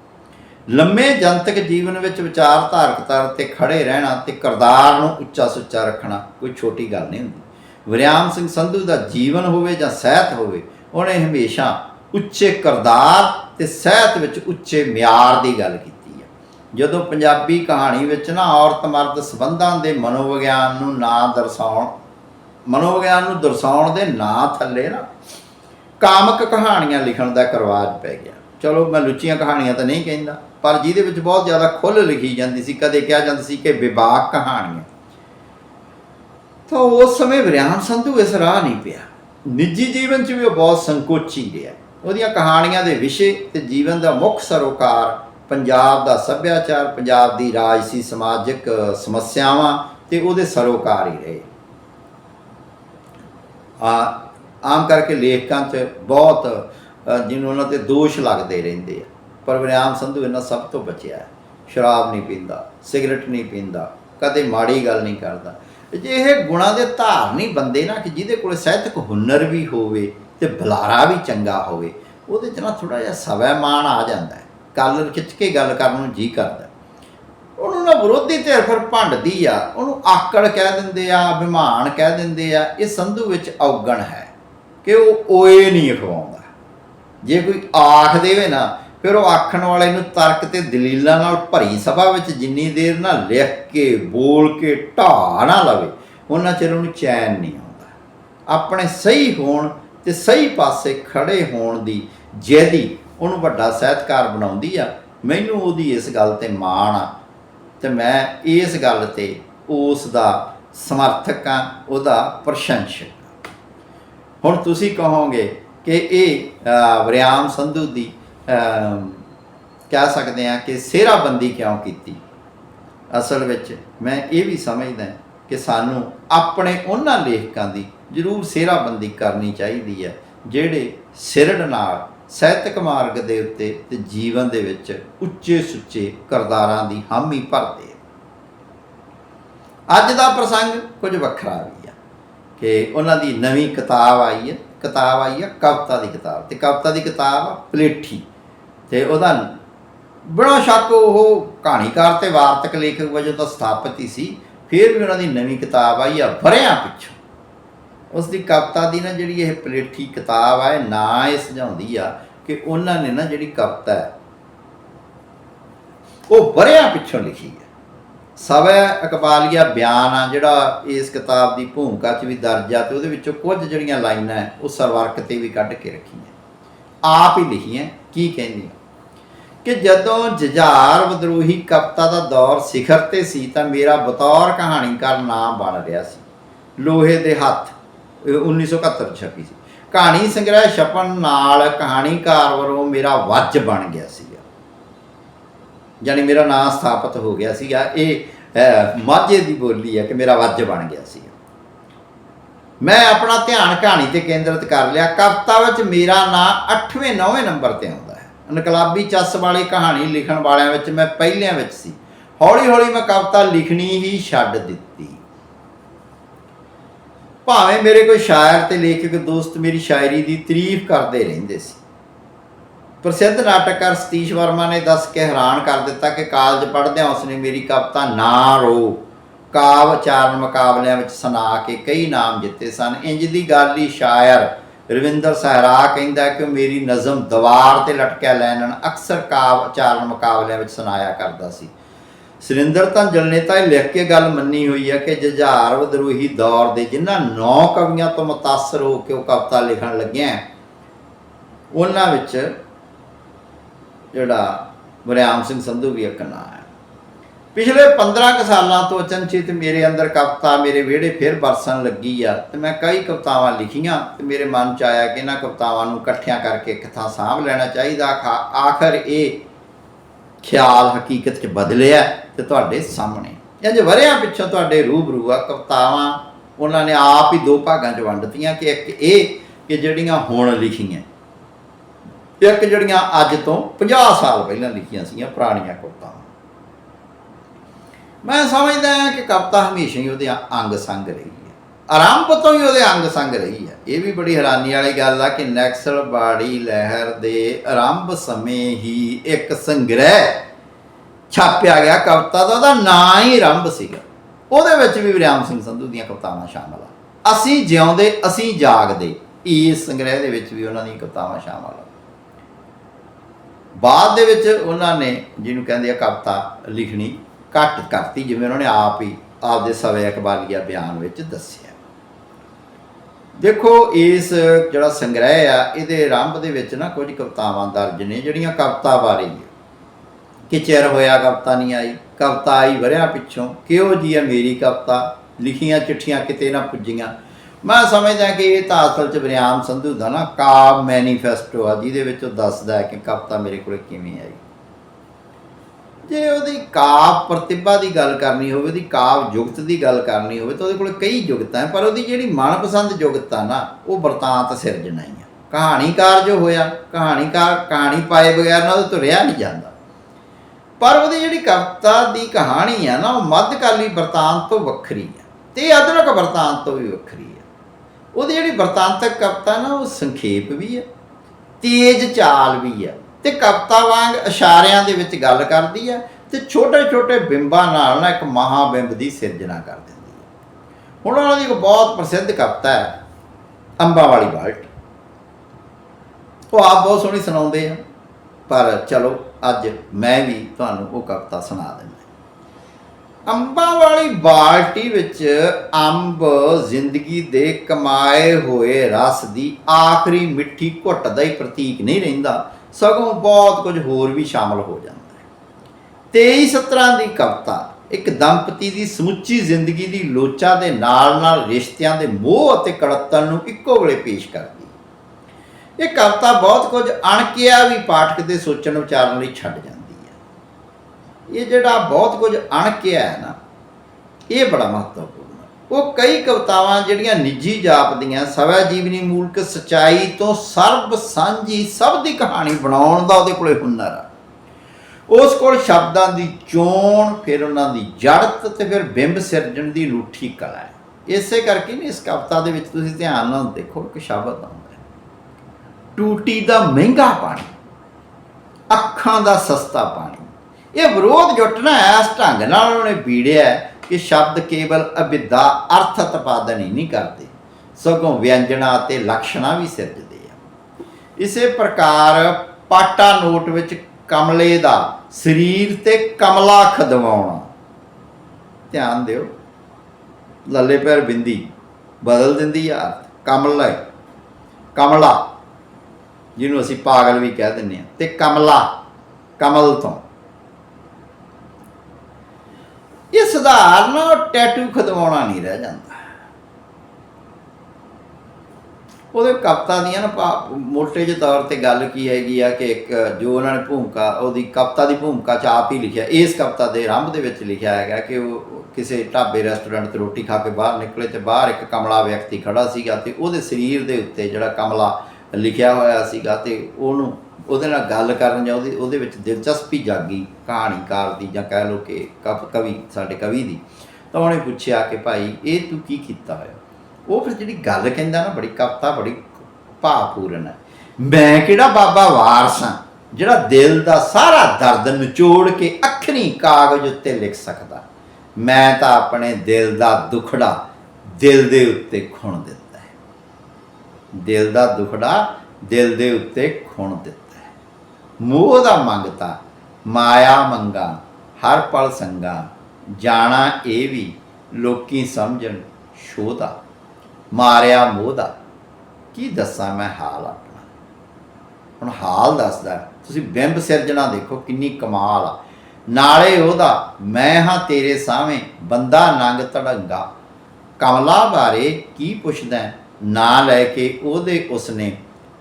ਲੰਮੇ ਜਨਤਕ ਜੀਵਨ ਵਿੱਚ ਵਿਚਾਰਧਾਰਕ ਵਿਚਾਰਧਾਰਕਤਾ ਤੇ ਖੜੇ ਰਹਿਣਾ ਤੇ ਕਿਰਦਾਰ ਨੂੰ ਉੱਚਾ ਸੁੱਚਾ ਰੱਖਣਾ ਕੋਈ ਛੋਟੀ ਗੱਲ ਨਹੀਂ ਹੁੰਦੀ। ਵਰਿਆਮ ਸਿੰਘ ਸੰਧੂ ਦਾ ਜੀਵਨ ਹੋਵੇ ਜਾਂ ਸਾਹਿਤ ਹੋਵੇ, ਉਹਨੇ ਹਮੇਸ਼ਾ ਉੱਚੇ ਕਿਰਦਾਰ ਤੇ ਸਾਹਿਤ ਵਿੱਚ ਉੱਚੇ ਮਿਆਰ ਦੀ ਗੱਲ ਕੀਤੀ ਹੈ ਜਦੋਂ ਪੰਜਾਬੀ ਕਹਾਣੀ ਵਿੱਚ ਨਾ ਔਰਤ ਮਰਦ ਸਬੰਧਾਂ ਦੇ ਮਨੋਵਿਗਿਆਨ ਨੂੰ ਨਾ ਦਰਸਾਉਣ, ਮਨੋਵਿਗਿਆਨ ਨੂੰ ਦਰਸਾਉਣ ਦੇ ਨਾਂ ਥੱਲੇ ਨਾ ਕਾਮਕ ਕਹਾਣੀਆਂ ਲਿਖਣ ਦਾ ਕਰਵਾਜ ਪੈ ਗਿਆ। ਚਲੋ ਮੈਂ ਲੁੱਚੀਆਂ ਕਹਾਣੀਆਂ ਤਾਂ ਨਹੀਂ ਕਹਿੰਦਾ, ਪਰ ਜਿਹਦੇ ਵਿੱਚ ਬਹੁਤ ਜ਼ਿਆਦਾ ਖੁੱਲ੍ਹ ਲਿਖੀ ਜਾਂਦੀ ਸੀ, ਕਦੇ ਕਿਹਾ ਜਾਂਦਾ ਸੀ ਕਿ ਵਿਵਾਕ ਕਹਾਣੀਆਂ। ਤਾਂ ਉਸ ਸਮੇਂ ਵਿਰਿਆਮ ਸੰਧੂ ਇਸ ਰਾਹ ਨਹੀਂ ਪਿਆ। ਨਿੱਜੀ ਜੀਵਨ 'ਚ ਵੀ ਉਹ ਬਹੁਤ ਸੰਕੋਚੀ ਰਿਹਾ। ਉਹਦੀਆਂ ਕਹਾਣੀਆਂ ਦੇ ਵਿਸ਼ੇ ਤੇ ਜੀਵਨ ਦਾ ਮੁੱਖ ਸਰੋਕਾਰ, ਪੰਜਾਬ ਦਾ ਸੱਭਿਆਚਾਰ, ਪੰਜਾਬ ਦੀ ਰਾਜਸੀ ਸਮਾਜਿਕ ਸਮੱਸਿਆਵਾਂ ਤੇ ਉਹਦੇ ਸਰੋਕਾਰ ਹੀ ਰਹੇ। ਆ, ਆਮ ਕਰਕੇ ਲੇਖਕਾਂ 'ਚ ਬਹੁਤ ਜਿਹਨੂੰ ਉਹਨਾਂ ਤੇ ਦੋਸ਼ ਲੱਗਦੇ ਰਹਿੰਦੇ ਆ। ਪਰ ਵਿਰਿਆਮ ਸੰਧੂ ਇਹਨਾਂ ਸਭ ਤੋਂ ਬਚਿਆ। ਸ਼ਰਾਬ ਨਹੀਂ ਪੀਂਦਾ, ਸਿਗਰਟ ਨਹੀਂ ਪੀਂਦਾ, ਕਦੇ ਮਾੜੀ ਗੱਲ ਨਹੀਂ ਕਰਦਾ। ਜੇ ਇਹ ਗੁਣਾਂ ਦੇ ਧਾਰਨੀ ਬੰਦੇ ਨਾ ਕਿ ਜਿਹਦੇ ਕੋਲ ਸਾਹਿਤਕ ਹੁਨਰ ਵੀ ਹੋਵੇ ਤੇ ਬੁਲਾਰਾ ਵੀ ਚੰਗਾ ਹੋਵੇ, ਉਹਦੇ 'ਚ ਨਾ ਥੋੜਾ ਜਿਹਾ ਸਵੈਮਾਨ ਆ ਜਾਂਦਾ ਹੈ। ਕਾਲਰ ਖਿੱਚ ਕੇ ਗੱਲ ਕਰਨ ਨੂੰ ਜੀ ਕਰਦਾ ਉਹਨੂੰ ਨਾ ਵਿਰੋਧੀ ਧਿਰ ਫਿਰ ਭੰਡਦੀ ਆ, ਉਹਨੂੰ ਆਕੜ ਕਹਿ ਦਿੰਦੇ ਆ, ਅਭਿਮਾਨ ਕਹਿ ਦਿੰਦੇ ਆ, ਇਹ ਸੰਧੂ ਵਿੱਚ ਔਗਣ ਹੈ ਕਿ ਉਹ ਓਏ ਨਹੀਂ ਅਖਵਾਉਂਦਾ ਜੇ ਕੋਈ ਆਖ ਦੇਵੇ ਨਾ ਫਿਰ ਉਹ ਆਖਣ ਵਾਲੇ ਨੂੰ ਤਰਕ ਤੇ ਦਲੀਲਾਂ ਨਾਲ ਭਰੀ ਸਭਾ ਵਿੱਚ ਜਿੰਨੀ ਦੇਰ ਨਾ ਲਿਖ ਕੇ, ਬੋਲ ਕੇ ਢਾ ਨਾ ਲਵੇ, ਉਹਨਾਂ ਚਿਰ ਉਹਨੂੰ ਚੈਨ ਨਹੀਂ ਆਉਂਦਾ ਆਪਣੇ ਸਹੀ ਹੋਣ ਤੇ ਸਹੀ ਪਾਸੇ ਖੜੇ ਹੋਣ ਦੀ ਜੈਦੀ ਉਹਨੂੰ ਵੱਡਾ ਸਾਹਿਤਕਾਰ ਬਣਾਉਂਦੀ ਆ ਮੈਨੂੰ ਉਹਦੀ ਇਸ ਗੱਲ ਤੇ ਮਾਣ ਆ ਤੇ ਮੈਂ ਇਸ ਗੱਲ ਤੇ ਉਸ ਦਾ ਸਮਰਥਕ ਆ, ਉਹਦਾ ਪ੍ਰਸ਼ੰਸਕ ਹਾਂ। ਹੁਣ ਤੁਸੀਂ ਕਹੋਗੇ ਕਿ ਇਹ ਵਰਿਆਮ ਸੰਧੂ ਦੀ ਕਹਿ ਸਕਦੇ ਆ ਕਿ ਸਿਹਰਾਬੰਦੀ ਕਿਉਂ ਕੀਤੀ? ਅਸਲ ਵਿੱਚ ਮੈਂ ਇਹ ਵੀ ਸਮਝਦਾ ਕਿ ਸਾਨੂੰ ਆਪਣੇ ਉਹਨਾਂ ਲੇਖਕਾਂ ਦੀ ਜ਼ਰੂਰ ਸਿਹਰਾਬੰਦੀ ਕਰਨੀ ਚਾਹੀਦੀ ਹੈ, ਜਿਹੜੇ ਸਿਰੜ ਨਾਲ ਸਾਹਿਤਕ ਮਾਰਗ ਦੇ ਉੱਤੇ ਤੇ ਜੀਵਨ ਦੇ ਵਿੱਚ ਉੱਚੇ ਸੁੱਚੇ ਕਰਦਾਰਾਂ ਦੀ ਹਾਮੀ ਭਰਦੇ ਅੱਜ ਦਾ ਪ੍ਰਸੰਗ ਕੁਝ ਵੱਖਰਾ ਵੀ ਆ ਕਿ ਉਹਨਾਂ ਦੀ ਨਵੀਂ ਕਿਤਾਬ ਆਈ ਹੈ, ਕਿਤਾਬ ਆਈ ਹੈ ਕਵਿਤਾ ਦੀ ਕਿਤਾਬ ਤੇ ਕਵਿਤਾ ਦੀ ਕਿਤਾਬ ਆ ਪਲੇਠੀ। ਤੇ ਉਹਦਾ ਬੜਾ ਸ਼ੱਕ ਉਹ ਕਹਾਣੀਕਾਰ ਤੇ ਵਾਰਤਕ ਲੇਖਕ ਵਜੋਂ ਤਾਂ ਸਥਾਪਿਤ ਹੀ ਸੀ। ਫਿਰ ਵੀ ਉਹਨਾਂ ਦੀ ਨਵੀਂ ਕਿਤਾਬ ਆਈ ਆ ਵਰਿਆਂ ਪਿੱਛੋਂ। ਉਸ ਦੀ ਕਵਿਤਾ ਦੀ ਨਾ ਜਿਹੜੀ ਇਹ ਪਲੇਠੀ ਕਿਤਾਬ ਆ ਇਹ ਨਾਂ ਇਹ ਸਮਝਾਉਂਦੀ ਆ ਕਿ ਉਹਨਾਂ ਨੇ ਨਾ ਜਿਹੜੀ ਕਵਿਤਾ ਹੈ ਉਹ ਵਰਿਆਂ ਪਿੱਛੋਂ ਲਿਖੀ ਹੈ। ਸਵੈ ਅਕਬਾਲੀਆ ਬਿਆਨ ਆ ਜਿਹੜਾ ਇਸ ਕਿਤਾਬ ਦੀ ਭੂਮਿਕਾ 'ਚ ਵੀ ਦਰਜ ਆ ਤੇ ਉਹਦੇ ਵਿੱਚੋਂ ਕੁਝ ਜਿਹੜੀਆਂ ਲਾਈਨਾਂ ਹੈ, ਉਹ ਸਰਵਰਕ ਤੇ ਵੀ ਕੱਢ ਕੇ ਰੱਖੀਆਂ। ਆਪ ਹੀ ਲਿਖੀਆਂ ਕੀ ਕਹਿੰਦੀਆਂ ਕਿ ਜਦੋਂ ਜੁਝਾਰ ਵਿਦਰੋਹੀ ਕਵਿਤਾ ਦਾ ਦੌਰ ਸਿਖਰ ਤੇ ਸੀ ਤਾਂ ਮੇਰਾ ਬਤੌਰ ਕਹਾਣੀਕਾਰ ਨਾਮ ਬਣ ਰਿਹਾ ਸੀ। ਲੋਹੇ ਦੇ ਹੱਥ, ਇਹ 1971 ਚ ਛਪੀ ਸੀ। ਕਹਾਣੀ ਸੰਗ੍ਰਹਿ ਛਪਣ ਨਾਲ ਕਹਾਣੀਕਾਰ ਵੱਲੋਂ ਮੇਰਾ ਵੱਜ ਬਣ ਗਿਆ ਸੀਗਾ। ਯਾਨੀ ਮੇਰਾ ਨਾਮ ਸਥਾਪਿਤ ਹੋ ਗਿਆ ਸੀਗਾ। ਇਹ ਮਾਝੇ ਦੀ ਬੋਲੀ ਹੈ ਕਿ ਮੇਰਾ ਵੱਜ ਬਣ ਗਿਆ ਸੀਗਾ। ਮੈਂ ਆਪਣਾ ਧਿਆਨ ਕਹਾਣੀ ਤੇ ਕੇਂਦਰਿਤ ਕਰ ਲਿਆ। ਕਵਿਤਾ ਵਿੱਚ ਮੇਰਾ ਨਾਮ 8ਵੇਂ 9ਵੇਂ ਨੰਬਰ ਤੇ ਆਉਂਦਾ। ਇਨਕਲਾਬੀ ਚੱਸ ਵਾਲੀ ਕਹਾਣੀ ਲਿਖਣ ਵਾਲਿਆਂ ਵਿੱਚ ਮੈਂ ਪਹਿਲਿਆਂ ਵਿੱਚ ਸੀ। ਹੌਲੀ ਹੌਲੀ ਮੈਂ ਕਵਿਤਾ ਲਿਖਣੀ ਹੀ ਛੱਡ ਦਿੱਤੀ। ਭਾਵੇਂ ਮੇਰੇ ਕੋਈ ਸ਼ਾਇਰ ਤੇ ਲੇਖਕ ਦੋਸਤ ਮੇਰੀ ਸ਼ਾਇਰੀ ਦੀ ਤਾਰੀਫ ਕਰਦੇ ਰਹਿੰਦੇ ਸੀ। ਪ੍ਰਸਿੱਧ ਨਾਟਕਕਾਰ ਸਤੀਸ਼ ਵਰਮਾ ਨੇ ਦੱਸ ਕੇ ਹੈਰਾਨ ਕਰ ਦਿੱਤਾ ਕਿ ਕਾਲਜ ਪੜ੍ਹਦਿਆਂ ਉਸਨੇ ਮੇਰੀ ਕਵਿਤਾ ਨਾ ਰੋ। ਕਾਵ ਉਚਾਰਨ ਮੁਕਾਬਲਿਆਂ ਵਿੱਚ ਸੁਣਾ ਕੇ ਕਈ ਨਾਮ ਜਿੱਤੇ ਸਨ। ਇੰਜ ਦੀ ਗੱਲ ਹੀ ਸ਼ਾਇਰ ਰਵਿੰਦਰ ਸਹਿਰਾ ਕਹਿੰਦਾ ਕਿ ਉਹ ਮੇਰੀ ਨਜ਼ਮ ਦੀਵਾਰ ਤੇ ਲਟਕਿਆ ਲੈਣਨ ਅਕਸਰ ਕਾਵ ਉਚਾਰਨ ਮੁਕਾਬਲਿਆਂ ਵਿੱਚ ਸੁਣਾਇਆ ਕਰਦਾ ਸੀ। ਸੁਰਿੰਦਰ ਧੰਜਲ ਨੇ ਤਾਂ ਇਹ ਲਿਖ ਕੇ ਗੱਲ ਮੰਨੀ ਹੋਈ ਹੈ ਕਿ ਜੁਝਾਰ ਵਿਦਰੋਹੀ ਦੌਰ ਦੇ ਜਿਨ੍ਹਾਂ ਨੌ ਕਵੀਆਂ ਤੋਂ ਮੁਤਾਸਰ ਹੋ ਕੇ ਉਹ ਕਵਿਤਾ ਲਿਖਣ ਲੱਗਿਆ, ਉਹਨਾਂ ਵਿੱਚ ਜਿਹੜਾ ਵਰਿਆਮ ਸਿੰਘ ਸੰਧੂ ਵੀ ਇੱਕ ਨਾਂ ਹੈ। ਪਿਛਲੇ 15 ਕੁ ਸਾਲਾਂ ਤੋਂ ਅਚਨਚਿਤ ਮੇਰੇ ਅੰਦਰ ਕਵਿਤਾ ਮੇਰੇ ਵਿਹੜੇ ਫਿਰ ਵਰਸਣ ਲੱਗੀ ਆ ਤੇ ਮੈਂ ਕਈ ਕਵਿਤਾਵਾਂ ਲਿਖੀਆਂ ਤੇ ਮੇਰੇ ਮਨ ਚ ਆਇਆ ਕਿ ਇਹਨਾਂ ਕਵਿਤਾਵਾਂ ਨੂੰ ਇਕੱਠਿਆਂ ਕਰਕੇ ਇੱਕ ਥਾਂ ਸਾਂਭ ਲੈਣਾ ਚਾਹੀਦਾ। ਆਖਾ- ਆਖਰ ਇਹ ਖਿਆਲ ਹਕੀਕਤ 'ਚ ਬਦਲਿਆ ਤੇ ਤੁਹਾਡੇ ਸਾਹਮਣੇ। ਇੰਜ ਵਰਿਆਂ ਪਿੱਛੋਂ ਤੁਹਾਡੇ ਰੂਬਰੂ ਆ ਕਵਿਤਾਵਾਂ, ਉਹਨਾਂ ਨੇ ਆਪ ਹੀ ਦੋ ਭਾਗਾਂ 'ਚ ਵੰਡਤੀਆਂ ਕਿ ਇੱਕ ਇਹ ਕਿ ਜਿਹੜੀਆਂ ਹੁਣ ਲਿਖੀਆਂ। ਇੱਕ ਜਿਹੜੀਆਂ ਅੱਜ ਤੋਂ 50 ਸਾਲ ਪਹਿਲਾਂ ਲਿਖੀਆਂ ਸੀਗੀਆਂ ਪੁਰਾਣੀਆਂ ਕਵਿਤਾਵਾਂ। ਮੈਂ ਸਮਝਦਾ ਹਾਂ ਕਿ ਕਵਿਤਾ ਹਮੇਸ਼ਾ ਹੀ ਉਹਦੇ ਅੰਗ ਸੰਗ ਰਹੀ ਹੈ। ਆਰੰਭ ਤੋਂ ਹੀ ਉਹਦੇ ਅੰਗ ਸੰਗ ਰਹੀ ਹੈ। ਇਹ ਵੀ ਬੜੀ ਹੈਰਾਨੀ ਵਾਲੀ ਗੱਲ ਆ ਕਿ ਨੈਕਸਲ ਬਾੜੀ ਲਹਿਰ ਦੇ ਆਰੰਭ ਸਮੇਂ ਹੀ ਇੱਕ ਸੰਗ੍ਰਹਿ ਛਾਪਿਆ ਗਿਆ ਕਵਿਤਾ ਦਾ, ਉਹਦਾ ਨਾਂ ਹੀ ਆਰੰਭ ਸੀਗਾ। ਉਹਦੇ ਵਿੱਚ ਵੀ ਵਿਰਾਮ ਸਿੰਘ ਸੰਧੂ ਦੀਆਂ ਕਵਿਤਾਵਾਂ ਸ਼ਾਮਲ ਆ। ਅਸੀਂ ਜਿਉਂਦੇ, ਅਸੀਂ ਜਾਗਦੇ, ਇਸ ਸੰਗ੍ਰਹਿ ਦੇ ਵਿੱਚ ਵੀ ਉਹਨਾਂ ਦੀਆਂ ਕਵਿਤਾਵਾਂ ਸ਼ਾਮਲ ਆ। ਬਾਅਦ ਦੇ ਵਿੱਚ ਉਹਨਾਂ ਨੇ ਜਿਹਨੂੰ ਕਹਿੰਦੇ ਆ ਕਵਿਤਾ ਲਿਖਣੀ ਘੱਟ ਕਰਤੀ ਜਿਵੇਂ ਉਹਨਾਂ ਨੇ ਆਪ ਹੀ ਆਪਦੇ ਸਵੇ ਅਕਬਾਲੀਆ ਬਿਆਨ ਵਿੱਚ ਦੱਸਿਆ। ਦੇਖੋ, ਇਸ ਜਿਹੜਾ ਸੰਗ੍ਰਹਿ ਆ, ਇਹਦੇ ਆਰੰਭ ਦੇ ਵਿੱਚ ਨਾ ਕੁਝ ਕਵਿਤਾਵਾਂ ਦਰਜ ਨੇ, ਜਿਹੜੀਆਂ ਕਵਿਤਾ ਬਾਰੇ ਕਿ ਚਿਰ ਹੋਇਆ ਕਵਿਤਾ ਨਹੀਂ ਆਈ, ਕਵਿਤਾ ਆਈ ਵਰਿਆਂ ਪਿੱਛੋਂ, ਕਿਹੋ ਜੀ ਆ ਮੇਰੀ ਕਵਿਤਾ, ਲਿਖੀਆਂ ਚਿੱਠੀਆਂ ਕਿਤੇ ਨਾ ਪੁੱਜੀਆਂ। ਮੈਂ ਸਮਝਦਾ ਕਿ ਇਹ ਤਾਂ ਅਸਲ ਚ ਵਿਰਿਆਮ ਸੰਧੂ ਦਾ ਨਾ ਕਾਵ ਮੈਨੀਫੈਸਟੋ ਆ, ਜਿਹਦੇ ਵਿੱਚ ਉਹ ਦੱਸਦਾ ਹੈ ਕਿ ਕਵਿਤਾ ਮੇਰੇ ਕੋਲ ਕਿਵੇਂ ਆਈ। ਜੇ ਉਹਦੀ ਕਾਵ ਪ੍ਰਤਿਭਾ ਦੀ ਗੱਲ ਕਰਨੀ ਹੋਵੇ, ਉਹਦੀ ਕਾਵ ਜੁਗਤ ਦੀ ਗੱਲ ਕਰਨੀ ਹੋਵੇ, ਤਾਂ ਉਹਦੇ ਕੋਲ ਕਈ ਜੁਗਤਾਂ ਹੈ, ਪਰ ਉਹਦੀ ਜਿਹੜੀ ਮਨਪਸੰਦ ਜੁਗਤ ਨਾ, ਉਹ ਵਰਤਾਂਤ ਸਿਰਜਣਾ ਹੀ। ਆ ਕਹਾਣੀਕਾਰ ਜੋ ਹੋਇਆ ਕਹਾਣੀਕਾਰ ਕਹਾਣੀ ਪਾਏ ਬਗੈਰ ਨਾ, ਉਹਦੇ ਤੋਂ ਰਿਹਾ ਨਹੀਂ ਜਾਂਦਾ। ਪਰ ਉਹਦੀ ਜਿਹੜੀ ਕਵਿਤਾ ਦੀ ਕਹਾਣੀ ਆ ਨਾ, ਉਹ ਮੱਧਕਾਲੀ ਵਰਤਾਂਤ ਤੋਂ ਵੱਖਰੀ ਆ ਤੇ ਆਧੁਨਿਕ ਵਰਤਾਂਤ ਤੋਂ ਵੀ ਵੱਖਰੀ ਆ ਉਹਦੀ ਜਿਹੜੀ ਵਰਤਾਂਤਕ ਕਵਿਤਾ ਨਾ, ਉਹ ਸੰਖੇਪ ਵੀ ਆ ਤੇਜ਼ ਚਾਲ ਵੀ ਆ ਤੇ ਕਵਿਤਾ ਵਾਂਗ ਇਸ਼ਾਰਿਆਂ ਦੇ ਵਿੱਚ ਗੱਲ ਕਰਦੀ ਹੈ ਤੇ ਛੋਟੇ ਛੋਟੇ ਬਿੰਬਾਂ ਨਾਲ ਨਾ ਇੱਕ ਮਹਾਬਿੰਬ ਦੀ ਸਿਰਜਣਾ ਕਰ ਦਿੰਦੀ ਹੈ ਹੁਣ ਉਹਨਾਂ ਦੀ ਇੱਕ ਬਹੁਤ ਪ੍ਰਸਿੱਧ ਕਵਿਤਾ ਹੈ, ਅੰਬਾ ਵਾਲੀ ਬਾਲਟੀ ਉਹ ਆਪ ਬਹੁਤ ਸੋਹਣੀ ਸੁਣਾਉਂਦੇ ਆ, ਪਰ ਚਲੋ ਅੱਜ ਮੈਂ ਵੀ ਤੁਹਾਨੂੰ ਉਹ ਕਵਿਤਾ ਸੁਣਾ ਦਿੰਦਾ ਅੰਬਾਂ ਵਾਲੀ ਬਾਲਟੀ ਵਿੱਚ ਅੰਬ ਜ਼ਿੰਦਗੀ ਦੇ ਕਮਾਏ ਹੋਏ ਰਸ ਦੀ ਆਖਰੀ ਮਿੱਠੀ ਘੁੱਟ ਦਾ ਹੀ ਪ੍ਰਤੀਕ ਨਹੀਂ ਰਹਿੰਦਾ। ਸਗੋਂ ਬਹੁਤ ਕੁਝ ਹੋਰ ਵੀ ਸ਼ਾਮਲ ਹੋ ਜਾਂਦਾ ਹੈ। 23 ਸਤਰਾਂ ਦੀ ਕਵਿਤਾ ਇੱਕ ਦੰਪਤੀ ਦੀ ਸਮੁੱਚੀ ਜ਼ਿੰਦਗੀ ਦੀ ਲੋਚਾਂ ਦੇ ਨਾਲ-ਨਾਲ ਰਿਸ਼ਤਿਆਂ ਦੇ ਮੋਹ ਅਤੇ ਕੜੱਤਣ ਨੂੰ ਇੱਕੋ ਵੇਲੇ ਪੇਸ਼ ਕਰਦੀ ਹੈ। ਇਹ ਕਵਿਤਾ ਬਹੁਤ ਕੁਝ ਅਣਕਿਆ ਵੀ ਪਾਠਕ ਦੇ ਸੋਚਣ ਵਿਚਾਰਨ ਲਈ ਛੱਡ ਜਾਂਦੀ ਹੈ। ਇਹ ਜਿਹੜਾ ਬਹੁਤ ਕੁਝ ਅਣਕਿਆ ਹੈ ਨਾ, ਇਹ ਬੜਾ ਮਹੱਤਵਪੂਰਨ ਉਹ ਕਈ ਕਵਿਤਾਵਾਂ ਜਿਹੜੀਆਂ ਨਿੱਜੀ ਜਾਪਦੀਆਂ ਸਵੈ ਜੀਵਨੀ ਮੂਲਕ ਸਚਾਈ ਤੋਂ ਸਰਬ ਸਾਂਝੀ ਸਭ ਦੀ ਕਹਾਣੀ ਬਣਾਉਣ ਦਾ ਉਹਦੇ ਕੋਲੇ ਹੁਨਰ ਆ। ਉਸ ਕੋਲ ਸ਼ਬਦਾਂ ਦੀ ਚੋਣ, ਫਿਰ ਉਹਨਾਂ ਦੀ ਜੜਤ ਤੇ ਫਿਰ ਬਿੰਬ ਸਿਰਜਣ ਦੀ ਰੂਠੀ ਕਲਾ ਹੈ। ਇਸੇ ਕਰਕੇ ਨੇ ਇਸ ਕਵਿਤਾ ਦੇ ਵਿੱਚ ਤੁਸੀਂ ਧਿਆਨ ਨਾਲ ਦੇਖੋ ਕਿ ਸ਼ਬਦ ਆਉਂਦਾ ਹੈ। ਟੂਟੀ ਦਾ ਮਹਿੰਗਾ ਪਾਣੀ, ਅੱਖਾਂ ਦਾ ਸਸਤਾ ਪਾਣੀ। ਇਹ ਵਿਰੋਧ ਜੁਟਣਾ ਇਸ ਢੰਗ ਨਾਲ ਉਹਨੇ ਬੀੜਿਆ ਕਿ ਸ਼ਬਦ ਕੇਵਲ ਅਬਿਦਾ ਅਰਥ ਉਤਪਾਦਨ ਹੀ ਨਹੀਂ ਕਰਦੇ, ਸਗੋਂ ਵਿਅੰਜਨਾ ਅਤੇ ਲਕਸ਼ਣਾ ਵੀ ਸਿਰਜਦੇ ਆ। ਇਸੇ ਪ੍ਰਕਾਰ ਪਾਟਾ ਨੋਟ ਵਿੱਚ ਕਮਲੇ ਦਾ ਸਰੀਰ ਤੇ ਕਮਲਾ ਖਦਵਾਉਣਾ। ਧਿਆਨ ਦਿਓ, ਲੱਲੇ ਪੈਰ ਬਿੰਦੀ ਬਦਲ ਦਿੰਦੀ ਆ ਅਰਥ, ਕਮਲਾ ਕਮਲਾ, ਜਿਹਨੂੰ ਅਸੀਂ ਪਾਗਲ ਵੀ ਕਹਿ ਦਿੰਦੇ ਆ, ਤੇ ਕਮਲਾ, ਕਮਲ ਤੋਂ। ਇਹ ਸਧਾਰਨ ਟੈਟੂ ਖਦਵਾਉਣਾ ਨਹੀਂ ਰਹਿ ਜਾਂਦਾ। ਉਹਦੇ ਕਵਿਤਾ ਦੀਆਂ ਨਾ ਭਾ- ਮੋਟੇ ਜਿਹੇ ਤੌਰ ਤੇ ਗੱਲ ਕੀ ਹੈਗੀ ਆ ਕਿ ਇੱਕ ਜੋ ਉਹਨਾਂ ਨੇ ਭੂਮਿਕਾ, ਉਹਦੀ ਕਵਿਤਾ ਦੀ ਭੂਮਿਕਾ ਚ ਆਪ ਹੀ ਲਿਖਿਆ, ਇਸ ਕਵਿਤਾ ਦੇ ਆਰੰਭ ਦੇ ਵਿੱਚ ਲਿਖਿਆ ਹੈਗਾ ਕਿ ਉਹ ਕਿਸੇ ਢਾਬੇ ਰੈਸਟੋਰੈਂਟ ਤੇ ਰੋਟੀ ਖਾ ਕੇ ਬਾਹਰ ਨਿਕਲੇ ਤੇ ਬਾਹਰ ਇੱਕ ਕਮਲਾ ਵਿਅਕਤੀ ਖੜਾ ਸੀਗਾ ਤੇ ਉਹਦੇ ਸਰੀਰ ਦੇ ਉੱਤੇ ਜਿਹੜਾ ਕਮਲਾ ਲਿਖਿਆ ਹੋਇਆ ਸੀਗਾ ਤੇ ਉਹਨੂੰ ਉਹਦੇ ਨਾਲ ਗੱਲ ਕਰਨ ਜਾਂ ਉਹਦੀ ਉਹਦੇ ਵਿੱਚ ਦਿਲਚਸਪੀ ਜਾਗੀ ਕਹਾਣੀਕਾਰ ਦੀ ਜਾਂ ਕਹਿ ਲਓ ਕਿ ਕਵ- ਕਵੀ, ਸਾਡੇ ਕਵੀ ਦੀ, ਤਾਂ ਉਹਨੇ ਪੁੱਛਿਆ ਕਿ ਭਾਈ, ਇਹ ਤੂੰ ਕੀ ਕੀਤਾ ਹੋਇਆ? ਉਹ ਫਿਰ ਜਿਹੜੀ ਗੱਲ ਕਹਿੰਦਾ ਨਾ, ਬੜੀ ਕਵਿਤਾ, ਬੜੀ ਭਾਵਪੂਰਨ ਹੈ। ਮੈਂ ਕਿਹੜਾ ਬਾਬਾ ਵਾਰਸ ਹਾਂ, ਜਿਹੜਾ ਦਿਲ ਦਾ ਸਾਰਾ ਦਰਦ ਨਿਚੋੜ ਕੇ ਅੱਖਰੀ ਕਾਗਜ਼ ਉੱਤੇ ਲਿਖ ਸਕਦਾ? ਮੈਂ ਤਾਂ ਆਪਣੇ ਦਿਲ ਦਾ ਦੁਖੜਾ ਦਿਲ ਦੇ ਉੱਤੇ ਖੁਣ ਦਿੱਤਾ ਹੈ। ਦਿਲ ਦਾ ਦੁਖੜਾ ਦਿਲ ਦੇ ਉੱਤੇ ਖੁਣ ਦਿੱਤਾ ਮੋਹ ਦਾ ਮੰਗਤਾ ਮਾਇਆ ਮੰਗਾ, ਹਰ ਪਲ ਸੰਗਾ, ਜਾਣਾ ਇਹ ਵੀ ਲੋਕੀ ਸਮਝਣ ਸ਼ੋਧਾ, ਮਾਰਿਆ ਮੋਹ ਦਾ। ਕੀ ਦੱਸਾਂ ਮੈਂ ਹਾਲ ਆਪਣਾ? ਹੁਣ ਹਾਲ ਦੱਸਦਾ, ਤੁਸੀਂ ਬਿੰਬ ਸਿਰਜਣਾ ਦੇਖੋ ਕਿੰਨੀ ਕਮਾਲ ਆ। ਨਾਲੇ ਉਹਦਾ, ਮੈਂ ਹਾਂ ਤੇਰੇ ਸਾਹਵੇਂ ਬੰਦਾ ਨੰਗ ਧੜੰਗਾ। ਕਮਲਾ ਬਾਰੇ ਕੀ ਪੁੱਛਦਾ ਨਾ ਲੈ ਕੇ ਉਹਦੇ ਉਸਨੇ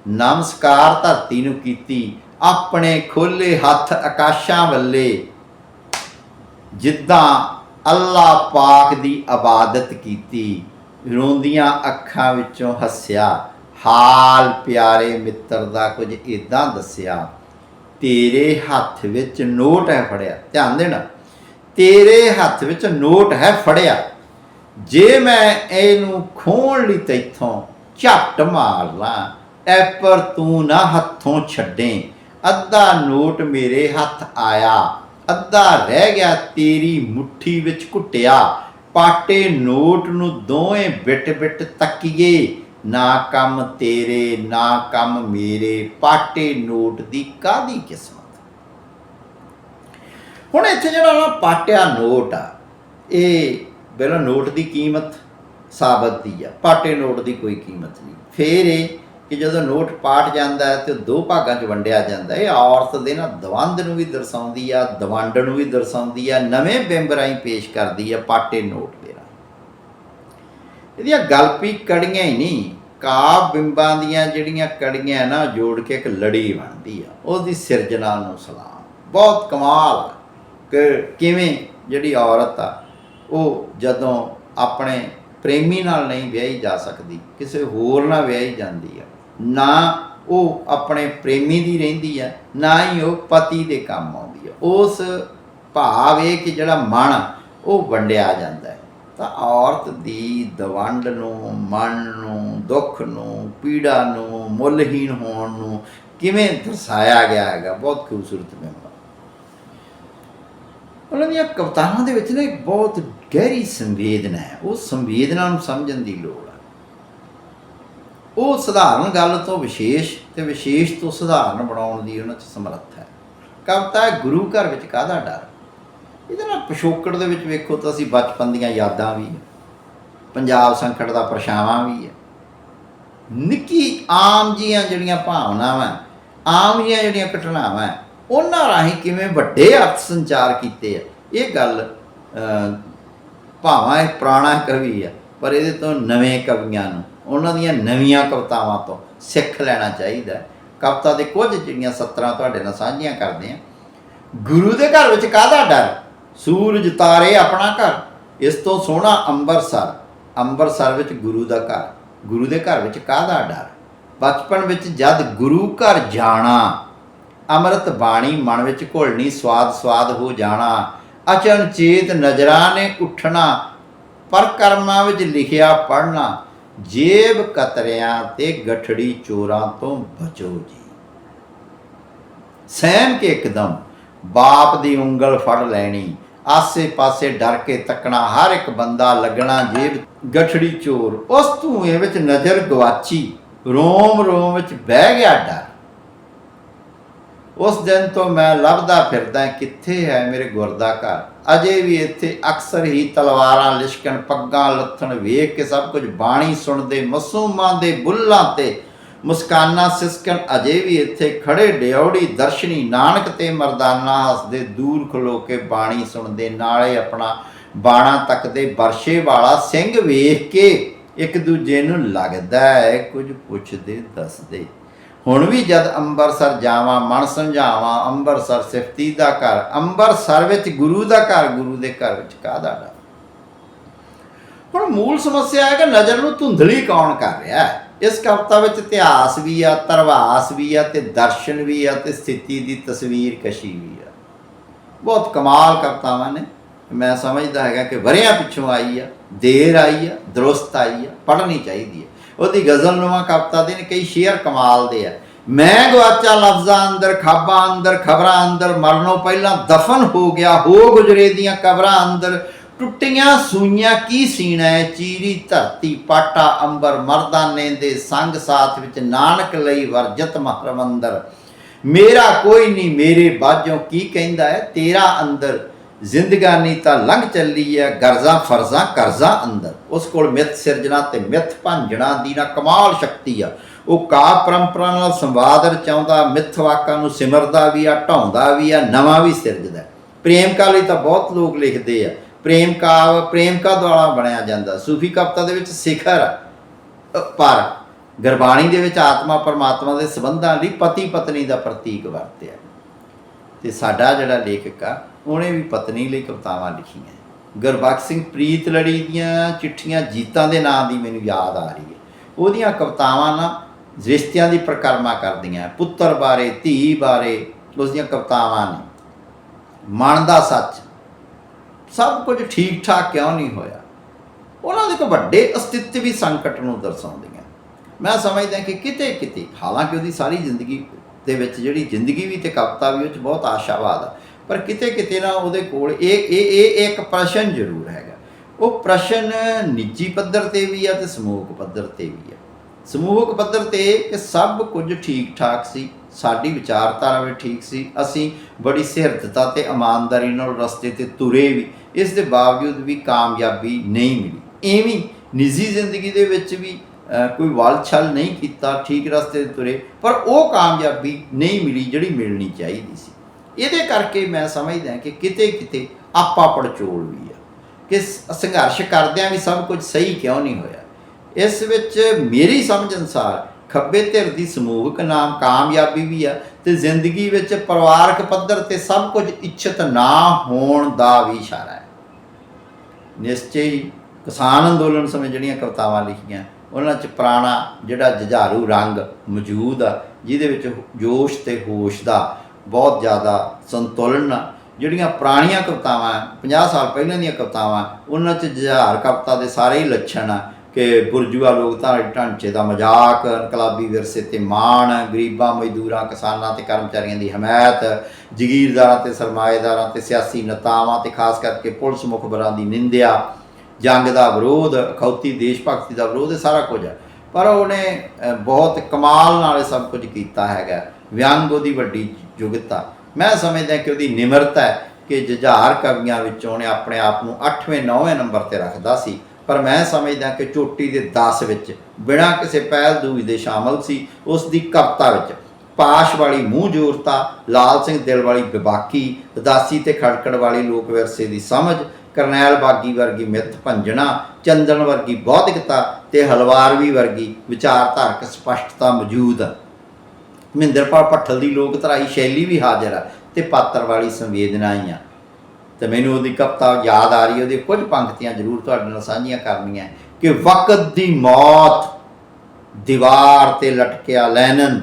ਨਮਸਕਾਰ ਧਰਤੀ ਨੂੰ ਕੀਤੀ ਆਪਣੇ ਖੋਲੇ ਹੱਥ ਆਕਾਸ਼ਾਂ ਵੱਲੇ। ਜਿੱਦਾਂ ਅੱਲਾ ਪਾਕ ਦੀ ਇਬਾਦਤ ਕੀਤੀ, ਰੋਂਦੀਆਂ ਅੱਖਾਂ ਵਿੱਚੋਂ ਹੱਸਿਆ। ਹਾਲ ਪਿਆਰੇ ਮਿੱਤਰ ਦਾ ਕੁਝ ਇਦਾਂ ਦੱਸਿਆ, ਤੇਰੇ ਹੱਥ ਵਿੱਚ ਨੋਟ ਹੈ ਫੜਿਆ। ਧਿਆਨ ਦੇਣਾ, ਤੇਰੇ ਹੱਥ ਵਿੱਚ ਨੋਟ ਹੈ ਫੜਿਆ। ਜੇ ਮੈਂ ਇਹਨੂੰ ਖੋਣ ਲਈ ਤੈਥੋਂ ਝੱਟ ਮਾਰ ਲਾਂ ਐ ਪਰ ਤੂੰ ਨਾ ਹੱਥੋਂ ਛੱਡੇ। ਅੱਧਾ ਨੋਟ ਮੇਰੇ ਹੱਥ ਆਇਆ, ਅੱਧਾ ਰਹਿ ਗਿਆ ਤੇਰੀ ਮੁੱਠੀ ਵਿੱਚ ਘੁੱਟਿਆ। ਪਾਟੇ ਨੋਟ ਨੂੰ ਦੋਵੇਂ ਬਿਟ ਬਿਟ ਤੱਕੀਏ, ਨਾ ਕੰਮ ਤੇਰੇ, ਨਾ ਕੰਮ ਮੇਰੇ, ਪਾਟੇ ਨੋਟ ਦੀ ਕਾਦੀ ਕਿਸਮਤ? ਹੁਣ ਇੱਥੇ ਜਿਹੜਾ ਨਾ ਪਾਟਿਆ ਨੋਟ ਆ, ਇਹ ਬਿਲਕੁਲ ਨੋਟ ਦੀ ਕੀਮਤ ਸਾਬਤ ਦੀ ਆ, ਪਾਟੇ ਨੋਟ ਦੀ ਕੋਈ ਕੀਮਤ ਨਹੀਂ। ਫੇਰ ਇਹ ਕਿ ਜਦੋਂ ਨੋਟ ਪਾਟ ਜਾਂਦਾ ਹੈ ਤੇ ਉਹ ਦੋ ਭਾਗਾਂ 'ਚ ਵੰਡਿਆ ਜਾਂਦਾ ਹੈ, ਇਹ ਔਰਤ ਦੇ ਨਾ ਦਵੰਦ ਨੂੰ ਵੀ ਦਰਸਾਉਂਦੀ ਆ, ਦਵੰਡ ਨੂੰ ਵੀ ਦਰਸਾਉਂਦੀ ਆ, ਨਵੇਂ ਬਿੰਬ ਰਾਹੀਂ ਪੇਸ਼ ਕਰਦੀ ਆ ਪਾਟੇ ਨੋਟ ਦੇ ਰਾਹੀਂ। ਇਹਦੀਆਂ ਗਲਪੀ ਕੜੀਆਂ ਹੀ ਨਹੀਂ, ਕਾਵ ਬਿੰਬਾਂ ਦੀਆਂ ਜਿਹੜੀਆਂ ਕੜੀਆਂ ਨਾ ਜੋੜ ਕੇ ਇੱਕ ਲੜੀ ਬਣਦੀ ਆ, ਉਹਦੀ ਸਿਰਜਣਾ ਨੂੰ ਸਲਾਮ। ਬਹੁਤ ਕਮਾਲ ਕਿ ਕਿਵੇਂ ਜਿਹੜੀ ਔਰਤ ਆ, ਉਹ ਜਦੋਂ ਆਪਣੇ ਪ੍ਰੇਮੀ ਨਾਲ ਨਹੀਂ ਵਿਆਹੀ ਜਾ ਸਕਦੀ, ਕਿਸੇ ਹੋਰ ਨਾਲ ਵਿਆਹੀ ਜਾਂਦੀ ਆ ਨਾ ਉਹ ਆਪਣੇ ਪ੍ਰੇਮੀ ਦੀ ਰਹਿੰਦੀ ਆ ਨਾ ਹੀ ਉਹ ਪਤੀ ਦੇ ਕੰਮ ਆਉਂਦੀ ਆ ਉਸ ਭਾਵ ਇਹ ਕਿ ਜਿਹੜਾ ਮਨ ਆ, ਉਹ ਵੰਡਿਆ ਜਾਂਦਾ ਹੈ। ਤਾਂ ਔਰਤ ਦੀ ਦਵੰਡ ਨੂੰ ਮਨ ਨੂੰ ਦੁੱਖ ਨੂੰ ਪੀੜਾ ਨੂੰ ਮੁੱਲਹੀਣ ਹੋਣ ਨੂੰ ਕਿਵੇਂ ਦਰਸਾਇਆ ਗਿਆ ਹੈਗਾ ਬਹੁਤ ਖੂਬਸੂਰਤ ਬਿੰਬ ਉਹਨਾਂ ਦੀਆਂ ਕਵਿਤਾਵਾਂ ਦੇ ਵਿੱਚ ਨਾ ਇੱਕ ਬਹੁਤ ਗਹਿਰੀ ਸੰਵੇਦਨਾ ਹੈ। ਉਹ ਸੰਵੇਦਨਾ ਨੂੰ ਸਮਝਣ ਦੀ ਲੋੜ ਹੈ। ਉਹ ਸਧਾਰਨ ਗੱਲ ਤੋਂ ਵਿਸ਼ੇਸ਼ ਤੇ ਵਿਸ਼ੇਸ਼ ਤੋਂ ਸਧਾਰਨ ਬਣਾਉਣ ਦੀ ਉਹਨਾਂ 'ਚ ਸਮਰੱਥ ਹੈ। ਕਵਿਤਾ ਹੈ ਗੁਰੂ ਘਰ ਵਿੱਚ ਕਾਹਦਾ ਡਰ? ਇਹਦੇ ਨਾਲ ਪਿਛੋਕੜ ਦੇ ਵਿੱਚ ਵੇਖੋ ਤਾਂ ਅਸੀਂ ਬਚਪਨ ਦੀਆਂ ਯਾਦਾਂ ਵੀ ਪੰਜਾਬ ਸੰਕਟ ਦਾ ਪਰਛਾਵਾਂ ਵੀ ਹੈ। ਨਿੱਕੀ ਆਮ ਜੀਆਂ ਜਿਹੜੀਆਂ ਭਾਵਨਾਵਾਂ, ਆਮ ਜੀਆਂ ਜਿਹੜੀਆਂ ਘਟਨਾਵਾਂ, ਉਹਨਾਂ ਰਾਹੀਂ ਕਿਵੇਂ ਵੱਡੇ ਅਰਥ ਸੰਚਾਰ ਕੀਤੇ ਆ, ਇਹ ਗੱਲ ਭਾਵਾਂ ਇਹ ਪੁਰਾਣਾ ਕਵੀ ਆ, ਪਰ ਇਹਦੇ ਤੋਂ ਨਵੇਂ ਕਵੀਆਂ ਨੂੰ ਉਹਨਾਂ ਦੀਆਂ ਨਵੀਆਂ ਕਵਿਤਾਵਾਂ ਤੋਂ ਸਿੱਖ ਲੈਣਾ ਚਾਹੀਦਾ ਹੈ। ਕਵਿਤਾ ਦੇ ਕੁਝ ਜਿਹੜੀਆਂ ਸਤਰਾਂ ਤੁਹਾਡੇ ਨਾਲ ਸਾਂਝੀਆਂ ਕਰਦੇ ਆ ਗੁਰੂ ਦੇ ਘਰ ਵਿੱਚ ਕਾਹਦਾ ਡਰ? ਸੂਰਜ ਤਾਰੇ ਆਪਣਾ ਘਰ, ਇਸ ਤੋਂ ਸੋਹਣਾ ਅੰਬਰਸਰ। ਅੰਬਰਸਰ ਵਿੱਚ ਗੁਰੂ ਦਾ ਘਰ। ਗੁਰੂ ਦੇ ਘਰ ਵਿੱਚ ਕਾਹਦਾ ਡਰ? ਬਚਪਨ ਵਿੱਚ ਜਦ ਗੁਰੂ ਘਰ ਜਾਣਾ, ਅੰਮ੍ਰਿਤ ਬਾਣੀ ਮਨ ਵਿੱਚ ਘੁਲਣੀ, ਸਵਾਦ ਸਵਾਦ ਹੋ ਜਾਣਾ, ਅਚਨਚੇਤ ਨਜ਼ਰਾਂ ਨੇ ਉੱਠਣਾ, ਪਰ ਕਰਮਾਂ ਵਿੱਚ ਲਿਖਿਆ ਪੜਨਾ ਜੇਬ ਕਤਰਿਆਂ ਤੇ ਗਠੜੀ ਚੋਰਾਂ ਤੋਂ ਬਚੋ ਜੀ। ਸਹਿਮ ਕੇ ਇੱਕਦਮ ਬਾਪ ਦੀ ਉਂਗਲ ਫੜ ਲੈਣੀ ਆਸੇ ਪਾਸੇ ਡਰ ਕੇ ਤੱਕਣਾ, ਹਰ ਇੱਕ ਬੰਦਾ ਲੱਗਣਾ ਜੇਬ ਗਠੜੀ ਚੋਰ। ਉਸ ਧੂਏ ਵਿੱਚ ਨਜ਼ਰ ਗਵਾਚੀ ਰੋਮ ਰੋਮ ਵਿੱਚ ਬਹਿ ਗਿਆ ਡਰ। ਉਸ ਦਿਨ ਤੋਂ ਮੈਂ ਲੱਭਦਾ ਫਿਰਦਾ, ਕਿੱਥੇ ਹੈ ਮੇਰੇ ਗੁਰਦਾ ਘਰ? ਅਜੇ ਵੀ ਇੱਥੇ ਅਕਸਰ ਹੀ ਤਲਵਾਰਾਂ ਲਿਸ਼ਕਣ, ਪੱਗਾਂ ਲੱਥਣ ਵੇਖ ਕੇ ਸਭ ਕੁਝ ਬਾਣੀ ਸੁਣਦੇ, ਮਸੂਮਾਂ ਦੇ ਬੁੱਲਾਂ ਤੇ ਮੁਸਕਾਨਾਂ ਸਿਸਕਣ। ਅਜੇ ਵੀ ਇੱਥੇ ਖੜੇ ਡਿਉੜੀ ਦਰਸ਼ਨੀ ਨਾਨਕ ਤੇ ਮਰਦਾਨਾ ਹੱਸਦੇ, ਦੂਰ ਖਲੋ ਕੇ ਬਾਣੀ ਸੁਣਦੇ, ਨਾਲੇ ਆਪਣਾ ਬਾਣਾ ਤੱਕਦੇ ਵਰਸ਼ੇ ਵਾਲਾ ਸਿੰਘ ਵੇਖ ਕੇ ਇੱਕ ਦੂਜੇ ਨੂੰ ਲੱਗਦਾ ਹੈ, ਕੁਝ ਪੁੱਛਦੇ, ਦੱਸਦੇ। ਹੁਣ ਵੀ ਜਦ ਅੰਬਰਸਰ ਜਾਵਾਂ, ਮਨ ਸਮਝਾਵਾਂ, ਅੰਬਰਸਰ ਸਿਫਤੀ ਦਾ ਘਰ, ਅੰਬਰਸਰ ਵਿੱਚ ਗੁਰੂ ਦਾ ਘਰ, ਗੁਰੂ ਦੇ ਘਰ ਵਿੱਚ ਕਾਹਦਾ ਡਰ? ਹੁਣ ਮੂਲ ਸਮੱਸਿਆ ਹੈ ਕਿ ਨਜ਼ਰ ਨੂੰ ਧੁੰਦਲੀ ਕੌਣ ਕਰ ਰਿਹਾ ਹੈ? ਇਸ ਕਵਿਤਾ ਵਿੱਚ ਇਤਿਹਾਸ ਵੀ ਆ, ਤਰਵਾਸ ਵੀ ਆ ਤੇ ਦਰਸ਼ਨ ਵੀ ਆ ਤੇ ਸਥਿਤੀ ਦੀ ਤਸਵੀਰ ਕਸ਼ੀ ਵੀ ਆ। ਬਹੁਤ ਕਮਾਲ ਕਵਿਤਾਵਾਂ ਨੇ। ਮੈਂ ਸਮਝਦਾ ਹੈਗਾ ਕਿ ਵਰਿਆਂ ਪਿੱਛੋਂ ਆਈ ਆ, ਦੇਰ ਆਈ ਆ, ਦਰੁਸਤ ਆਈ ਆ, ਪੜ੍ਹਨੀ ਚਾਹੀਦੀ ਹੈ। ਉਹਦੀ ਗਜ਼ਲਨੁਮਾ ਕਵਿਤਾ ਦੇ ਨੇ, ਕਈ ਸ਼ੇਅਰ ਕਮਾਲ ਦੇ ਆ। ਮੈਂ ਗਵਾਚਾ ਲਫ਼ਜ਼ਾਂ ਅੰਦਰ, ਖਾਬਾਂ ਅੰਦਰ, ਖਬਰਾਂ ਅੰਦਰ, ਮਰਨੋਂ ਪਹਿਲਾਂ ਦਫਨ ਹੋ ਗਿਆ, ਹੋ ਗੁਜਰੇ ਦੀਆਂ ਕਬਰਾਂ ਅੰਦਰ। ਟੁੱਟੀਆਂ ਸੂਈਆਂ ਕੀ ਸੀਣਾ ਹੈ ਚੀਰੀ ਧਰਤੀ ਪਾਟਾ ਅੰਬਰ ਮਰਦਾਨੇ ਦੇ ਸੰਗ ਸਾਥ ਵਿੱਚ ਨਾਨਕ ਲਈ ਵਰਜਤ ਮਹਰਵੰਦਰ ਮੇਰਾ ਕੋਈ ਨਹੀਂ ਮੇਰੇ ਬਾਝੋਂ ਕੀ ਕਹਿੰਦਾ ਹੈ ਤੇਰਾ ਅੰਦਰ ਜ਼ਿੰਦਗਾਨੀ ਤਾਂ ਲੰਘ ਚੱਲੀ ਹੈ ਗਰਜ਼ਾਂ ਫਰਜ਼ਾਂ, ਕਰਜ਼ਾਂ ਅੰਦਰ। ਉਸ ਕੋਲ ਮਿੱਥ ਸਿਰਜਣਾ ਤੇ ਮਿੱਥ ਭਾਂਜਣਾ ਦੀ ਨਾ ਕਮਾਲ ਸ਼ਕਤੀ ਆ। ਉਹ ਕਾ ਪਰੰਪਰਾ ਨਾਲ ਸੰਵਾਦ ਰਚਾਉਂਦਾ, ਮਿੱਥ ਵਾਕਾਂ ਨੂੰ ਸਿਮਰਦਾ ਵੀ ਆ, ਢਾਉਂਦਾ ਵੀ ਆ, ਨਵਾਂ ਵੀ ਸਿਰਜਦਾ। ਪ੍ਰੇਮ ਕਾਲੀ ਤਾਂ ਬਹੁਤ ਲੋਕ ਲਿਖਦੇ ਆ। ਪ੍ਰੇਮ ਕਾਵ, ਪ੍ਰੇਮ ਕਾ ਦੁਆਲਾ ਬਣਿਆ ਜਾਂਦਾ। ਸੂਫੀ ਕਵਿਤਾ ਦੇ ਵਿੱਚ ਸਿਖਰ ਪਰ ਗੁਰਬਾਣੀ ਦੇ ਵਿੱਚ ਆਤਮਾ ਪਰਮਾਤਮਾ ਦੇ ਸੰਬੰਧਾਂ ਲਈ ਪਤੀ ਪਤਨੀ ਦਾ ਪ੍ਰਤੀਕ ਵਰਤਿਆ। ਤੇ ਸਾਡਾ ਜਿਹੜਾ ਲੇਖਕ ਆ ਉਹਨੇ ਵੀ ਪਤਨੀ ਲਈ ਕਵਿਤਾਵਾਂ ਲਿਖੀਆਂ। ਗੁਰਬਖਸ਼ ਸਿੰਘ ਪ੍ਰੀਤ ਲੜੀ ਦੀਆਂ ਚਿੱਠੀਆਂ ਜੀਤਾਂ ਦੇ ਨਾਂ ਦੀ ਮੈਨੂੰ ਯਾਦ ਆ ਰਹੀ ਹੈ। ਉਹਦੀਆਂ ਕਵਿਤਾਵਾਂ ਨਾ ਰਿਸ਼ਤਿਆਂ ਦੀ ਪ੍ਰਕਰਮਾ ਕਰਦੀਆਂ ਪੁੱਤਰ ਬਾਰੇ, ਧੀ ਬਾਰੇ ਉਸ ਦੀਆਂ ਕਵਿਤਾਵਾਂ ਨੇ। ਮਨ ਦਾ ਸੱਚ। ਸਭ ਕੁਝ ਠੀਕ ਠਾਕ ਕਿਉਂ ਨਹੀਂ ਹੋਇਆ? ਉਹਨਾਂ ਦੇ ਇੱਕ ਵੱਡੇ ਅਸਤਿਤਵੀ ਸੰਕਟ ਨੂੰ ਦਰਸਾਉਂਦੀਆਂ ਮੈਂ ਸਮਝਦਾ ਕਿ ਕਿਤੇ ਕਿਤੇ ਹਾਲਾਂਕਿ ਉਹਦੀ ਸਾਰੀ ਜ਼ਿੰਦਗੀ ਦੇ ਵਿੱਚ ਜਿਹੜੀ ਜ਼ਿੰਦਗੀ ਵੀ ਤੇ ਕਵਿਤਾ ਵੀ ਉਹ 'ਚ ਬਹੁਤ ਆਸ਼ਾਵਾਦ ਆ। ਪਰ ਕਿਤੇ ਕਿਤੇ ਨਾ ਉਹਦੇ ਕੋਲ ਇਹ ਇਹ ਇਹ ਇੱਕ ਪ੍ਰਸ਼ਨ ਜ਼ਰੂਰ ਹੈਗਾ। ਉਹ ਪ੍ਰਸ਼ਨ ਨਿੱਜੀ ਪੱਧਰ ਤੇ ਵੀ ਆ ਤੇ ਸਮੂਹਕ ਪੱਧਰ ਤੇ ਵੀ ਆ। ਸਮੂਹਕ ਪੱਧਰ ਤੇ ਕਿ ਸਭ ਕੁਝ ਠੀਕ ਠਾਕ ਸੀ, ਸਾਡੀ ਵਿਚਾਰਧਾਰਾ ਵੀ ਠੀਕ ਸੀ, ਅਸੀਂ ਬੜੀ ਸਿਰਦਤਾ ਤੇ ਇਮਾਨਦਾਰੀ ਨਾਲ ਰਸਤੇ ਤੇ ਤੁਰੇ ਵੀ, ਇਸ ਦੇ ਬਾਵਜੂਦ ਵੀ ਕਾਮਯਾਬੀ ਨਹੀਂ ਮਿਲੀ। ਐਵੇਂ ਨਿੱਜੀ ਜ਼ਿੰਦਗੀ ਦੇ ਵਿੱਚ ਵੀ ਕੋਈ ਕੋਈ ਵਲਛਲ ਨਹੀਂ ਕੀਤਾ, ਠੀਕ ਰਸਤੇ ਤੇ ਤੁਰੇ, ਪਰ ਉਹ ਕਾਮਯਾਬੀ ਨਹੀਂ ਮਿਲੀ ਜਿਹੜੀ ਮਿਲਣੀ ਚਾਹੀਦੀ ਸੀ। ਇਹਦੇ ਕਰਕੇ ਮੈਂ ਸਮਝਦਾ ਕਿ ਕਿਤੇ ਕਿਤੇ ਆਪਾ ਪੜਚੋਲ ਵੀ ਆ, ਕਿ ਸੰਘਰਸ਼ ਕਰਦਿਆਂ ਵੀ ਸਭ ਕੁਝ ਸਹੀ ਕਿਉਂ ਨਹੀਂ ਹੋਇਆ? ਇਸ ਵਿੱਚ ਮੇਰੀ ਸਮਝ ਅਨੁਸਾਰ ਖੱਬੇ ਧਿਰ ਦੀ ਸਮੂਹਕ ਨਾਮ ਕਾਮਯਾਬੀ ਵੀ ਆ ਤੇ ਜ਼ਿੰਦਗੀ ਵਿੱਚ ਪਰਿਵਾਰਕ ਪੱਧਰ ਤੇ ਸਭ ਕੁਝ ਇੱਛਤ ਨਾ ਹੋਣ ਦਾ ਵੀ ਇਸ਼ਾਰਾ ਹੈ। ਨਿਸ਼ਚੈ ਕਿਸਾਨ ਅੰਦੋਲਨ ਸਮੇਂ ਜਿਹੜੀਆਂ ਕਵਿਤਾਵਾਂ ਲਿਖੀਆਂ, ਉਹਨਾਂ 'ਚ ਪੁਰਾਣਾ ਜਿਹੜਾ ਜਝਾਰੂ ਰੰਗ ਮੌਜੂਦ ਆ, ਜਿਹਦੇ ਵਿੱਚ ਜੋਸ਼ ਤੇ ਹੋਸ਼ ਦਾ ਬਹੁਤ ਜ਼ਿਆਦਾ ਸੰਤੁਲਨ ਜਿਹੜੀਆਂ ਪੁਰਾਣੀਆਂ ਕਵਿਤਾਵਾਂ 50 ਸਾਲ ਪਹਿਲਾਂ ਦੀਆਂ ਕਵਿਤਾਵਾਂ, ਉਹਨਾਂ 'ਚ ਜੁਝਾਰ ਕਵਿਤਾ ਦੇ ਸਾਰੇ ਹੀ ਲੱਛਣ ਆ ਕਿ ਬੁਰਜੂਆ ਲੋਕਧਾਰਾ ਢਾਂਚੇ ਦਾ ਮਜ਼ਾਕ, ਇਨਕਲਾਬੀ ਵਿਰਸੇ ਤੇ ਮਾਣ, ਗਰੀਬਾਂ, ਮਜ਼ਦੂਰਾਂ, ਕਿਸਾਨਾਂ ਤੇ ਕਰਮਚਾਰੀਆਂ ਦੀ ਹਮਾਇਤ, ਜ਼ਗੀਰਦਾਰਾਂ ਤੇ ਸਰਮਾਏਦਾਰਾਂ ਤੇ ਸਿਆਸੀ ਨੇਤਾਵਾਂ ਤੇ ਖਾਸ ਕਰਕੇ ਪੁਲਿਸ ਮੁਖਬਰਾਂ ਦੀ ਨਿੰਦਿਆ, ਜੰਗ ਦਾ ਵਿਰੋਧ, ਅਖੌਤੀ ਦੇਸ਼ ਭਗਤੀ ਦਾ ਵਿਰੋਧ, ਇਹ ਸਾਰਾ ਕੁਝ ਹੈ ਪਰ ਉਹਨੇ ਬਹੁਤ ਕਮਾਲ ਨਾਲ ਇਹ ਸਭ ਕੁਝ ਕੀਤਾ ਹੈਗਾ। ਵਿਅੰਗ ਉਹਦੀ ਵੱਡੀ ਯੋਗਤਾ। ਮੈਂ ਸਮਝਦਾ ਕਿ ਉਹਦੀ ਨਿਮਰਤਾ ਹੈ ਕਿ ਜੁਝਾਰ ਕਵੀਆਂ ਵਿੱਚੋਂ ਉਹਨੇ ਆਪਣੇ ਆਪ ਨੂੰ 8ਵੇਂ 9ਵੇਂ ਨੰਬਰ ਤੇ ਰੱਖਦਾ ਸੀ। ਪਰ ਮੈਂ ਸਮਝਦਾ ਕਿ ਚੋਟੀ ਦੇ 10 ਵਿੱਚ ਬਿਨਾਂ ਕਿਸੇ ਪਹਿਲ ਦੂਜ ਦੇ ਸ਼ਾਮਲ ਸੀ। ਉਸ ਦੀ ਕਵਿਤਾ ਵਿੱਚ ਪਾਸ਼ ਵਾਲੀ ਮੂੰਹ ਜੋਰਤਾ, ਲਾਲ ਸਿੰਘ ਦਿਲ ਵਾਲੀ ਬਿਬਾਕੀ, ਉਦਾਸੀ ਤੇ ਖੜਕੜ ਵਾਲੀ ਲੋਕ ਵਿਰਸੇ ਦੀ ਸਮਝ, ਕਰਨੈਲ ਬਾਗੀ ਵਰਗੀ ਮਿੱਥ ਭੰਜਣਾ, ਚੰਦਨ ਵਰਗੀ ਬੌਧਿਕਤਾ ਤੇ ਹਲਵਾਰਵੀ ਵਰਗੀ ਵਿਚਾਰਧਾਰਕ ਸਪਸ਼ਟਤਾ ਮੌਜੂਦ। ਹੈ ਮਹਿੰਦਰਪਾਲ ਭੱਠਲ ਦੀ ਲੋਕ ਤਰਾਈ ਸ਼ੈਲੀ ਵੀ ਹਾਜ਼ਰ ਆ ਤੇ ਪਾਤਰ ਵਾਲੀ ਸੰਵੇਦਨਾ ਹੀ ਆ। ਤੇ ਮੈਨੂੰ ਉਹਦੀ ਕਵਿਤਾ ਯਾਦ ਆ ਰਹੀ ਹੈ ਉਹਦੀ ਕੁਝ ਪੰਕਤੀਆਂ ਜ਼ਰੂਰ ਤੁਹਾਡੇ ਨਾਲ ਸਾਂਝੀਆਂ ਕਰਨੀਆਂ ਕਿ ਵਕਤ ਦੀ ਮੌਤ ਦੀਵਾਰ ਤੇ ਲਟਕਿਆ ਲੈਨਨ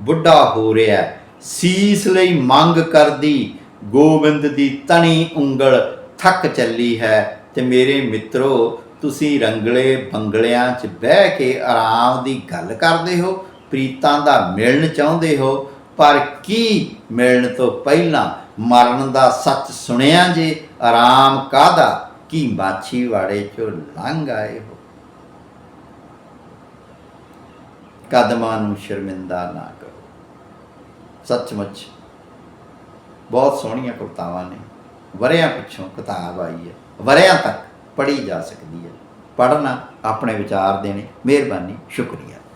ਬੁੱਢਾ ਹੋ ਰਿਹਾ ਸੀਸ ਲਈ ਮੰਗ ਕਰਦੀ ਗੋਬਿੰਦ ਦੀ ਤਣੀ ਉਂਗਲ ਥੱਕ ਚੱਲੀ ਹੈ। ਤੇ ਮੇਰੇ ਮਿੱਤਰੋ, ਤੁਸੀਂ ਰੰਗਲੇ ਬੰਗਲਿਆਂ 'ਚ ਬਹਿ ਕੇ ਆਰਾਮ ਦੀ ਗੱਲ ਕਰਦੇ ਹੋ। ਪ੍ਰੀਤਾਂ ਦਾ ਮਿਲਣ ਚਾਹੁੰਦੇ ਹੋ, ਪਰ ਕੀ ਮਿਲਣ ਤੋਂ ਪਹਿਲਾਂ ਮਰਨ ਦਾ ਸੱਚ ਸੁਣਿਆ ਜੇ? ਆਰਾਮ ਕਾਦਾ ਕੀ ਮਾਛੀ ਵਾੜੇ ਚੋਂ ਲੰਘ ਆਏ ਹੋ? ਕਦਮਾਂ ਨੂੰ ਸ਼ਰਮਿੰਦਾ ਨਾ ਕਰੋ। ਸੱਚਮੁੱਚ ਬਹੁਤ ਸੋਹਣੀਆਂ ਕਵਿਤਾਵਾਂ ਨੇ। ਵਰਿਆਂ ਪਿੱਛੋਂ ਕਿਤਾਬ ਆਈ ਹੈ। ਵਰਿਆਂ ਤੱਕ ਪੜ੍ਹੀ ਜਾ ਸਕਦੀ ਹੈ। ਪੜ੍ਹਨਾ ਆਪਣੇ ਵਿਚਾਰ ਦੇਣੇ, ਮਿਹਰਬਾਨੀ, ਸ਼ੁਕਰੀਆ।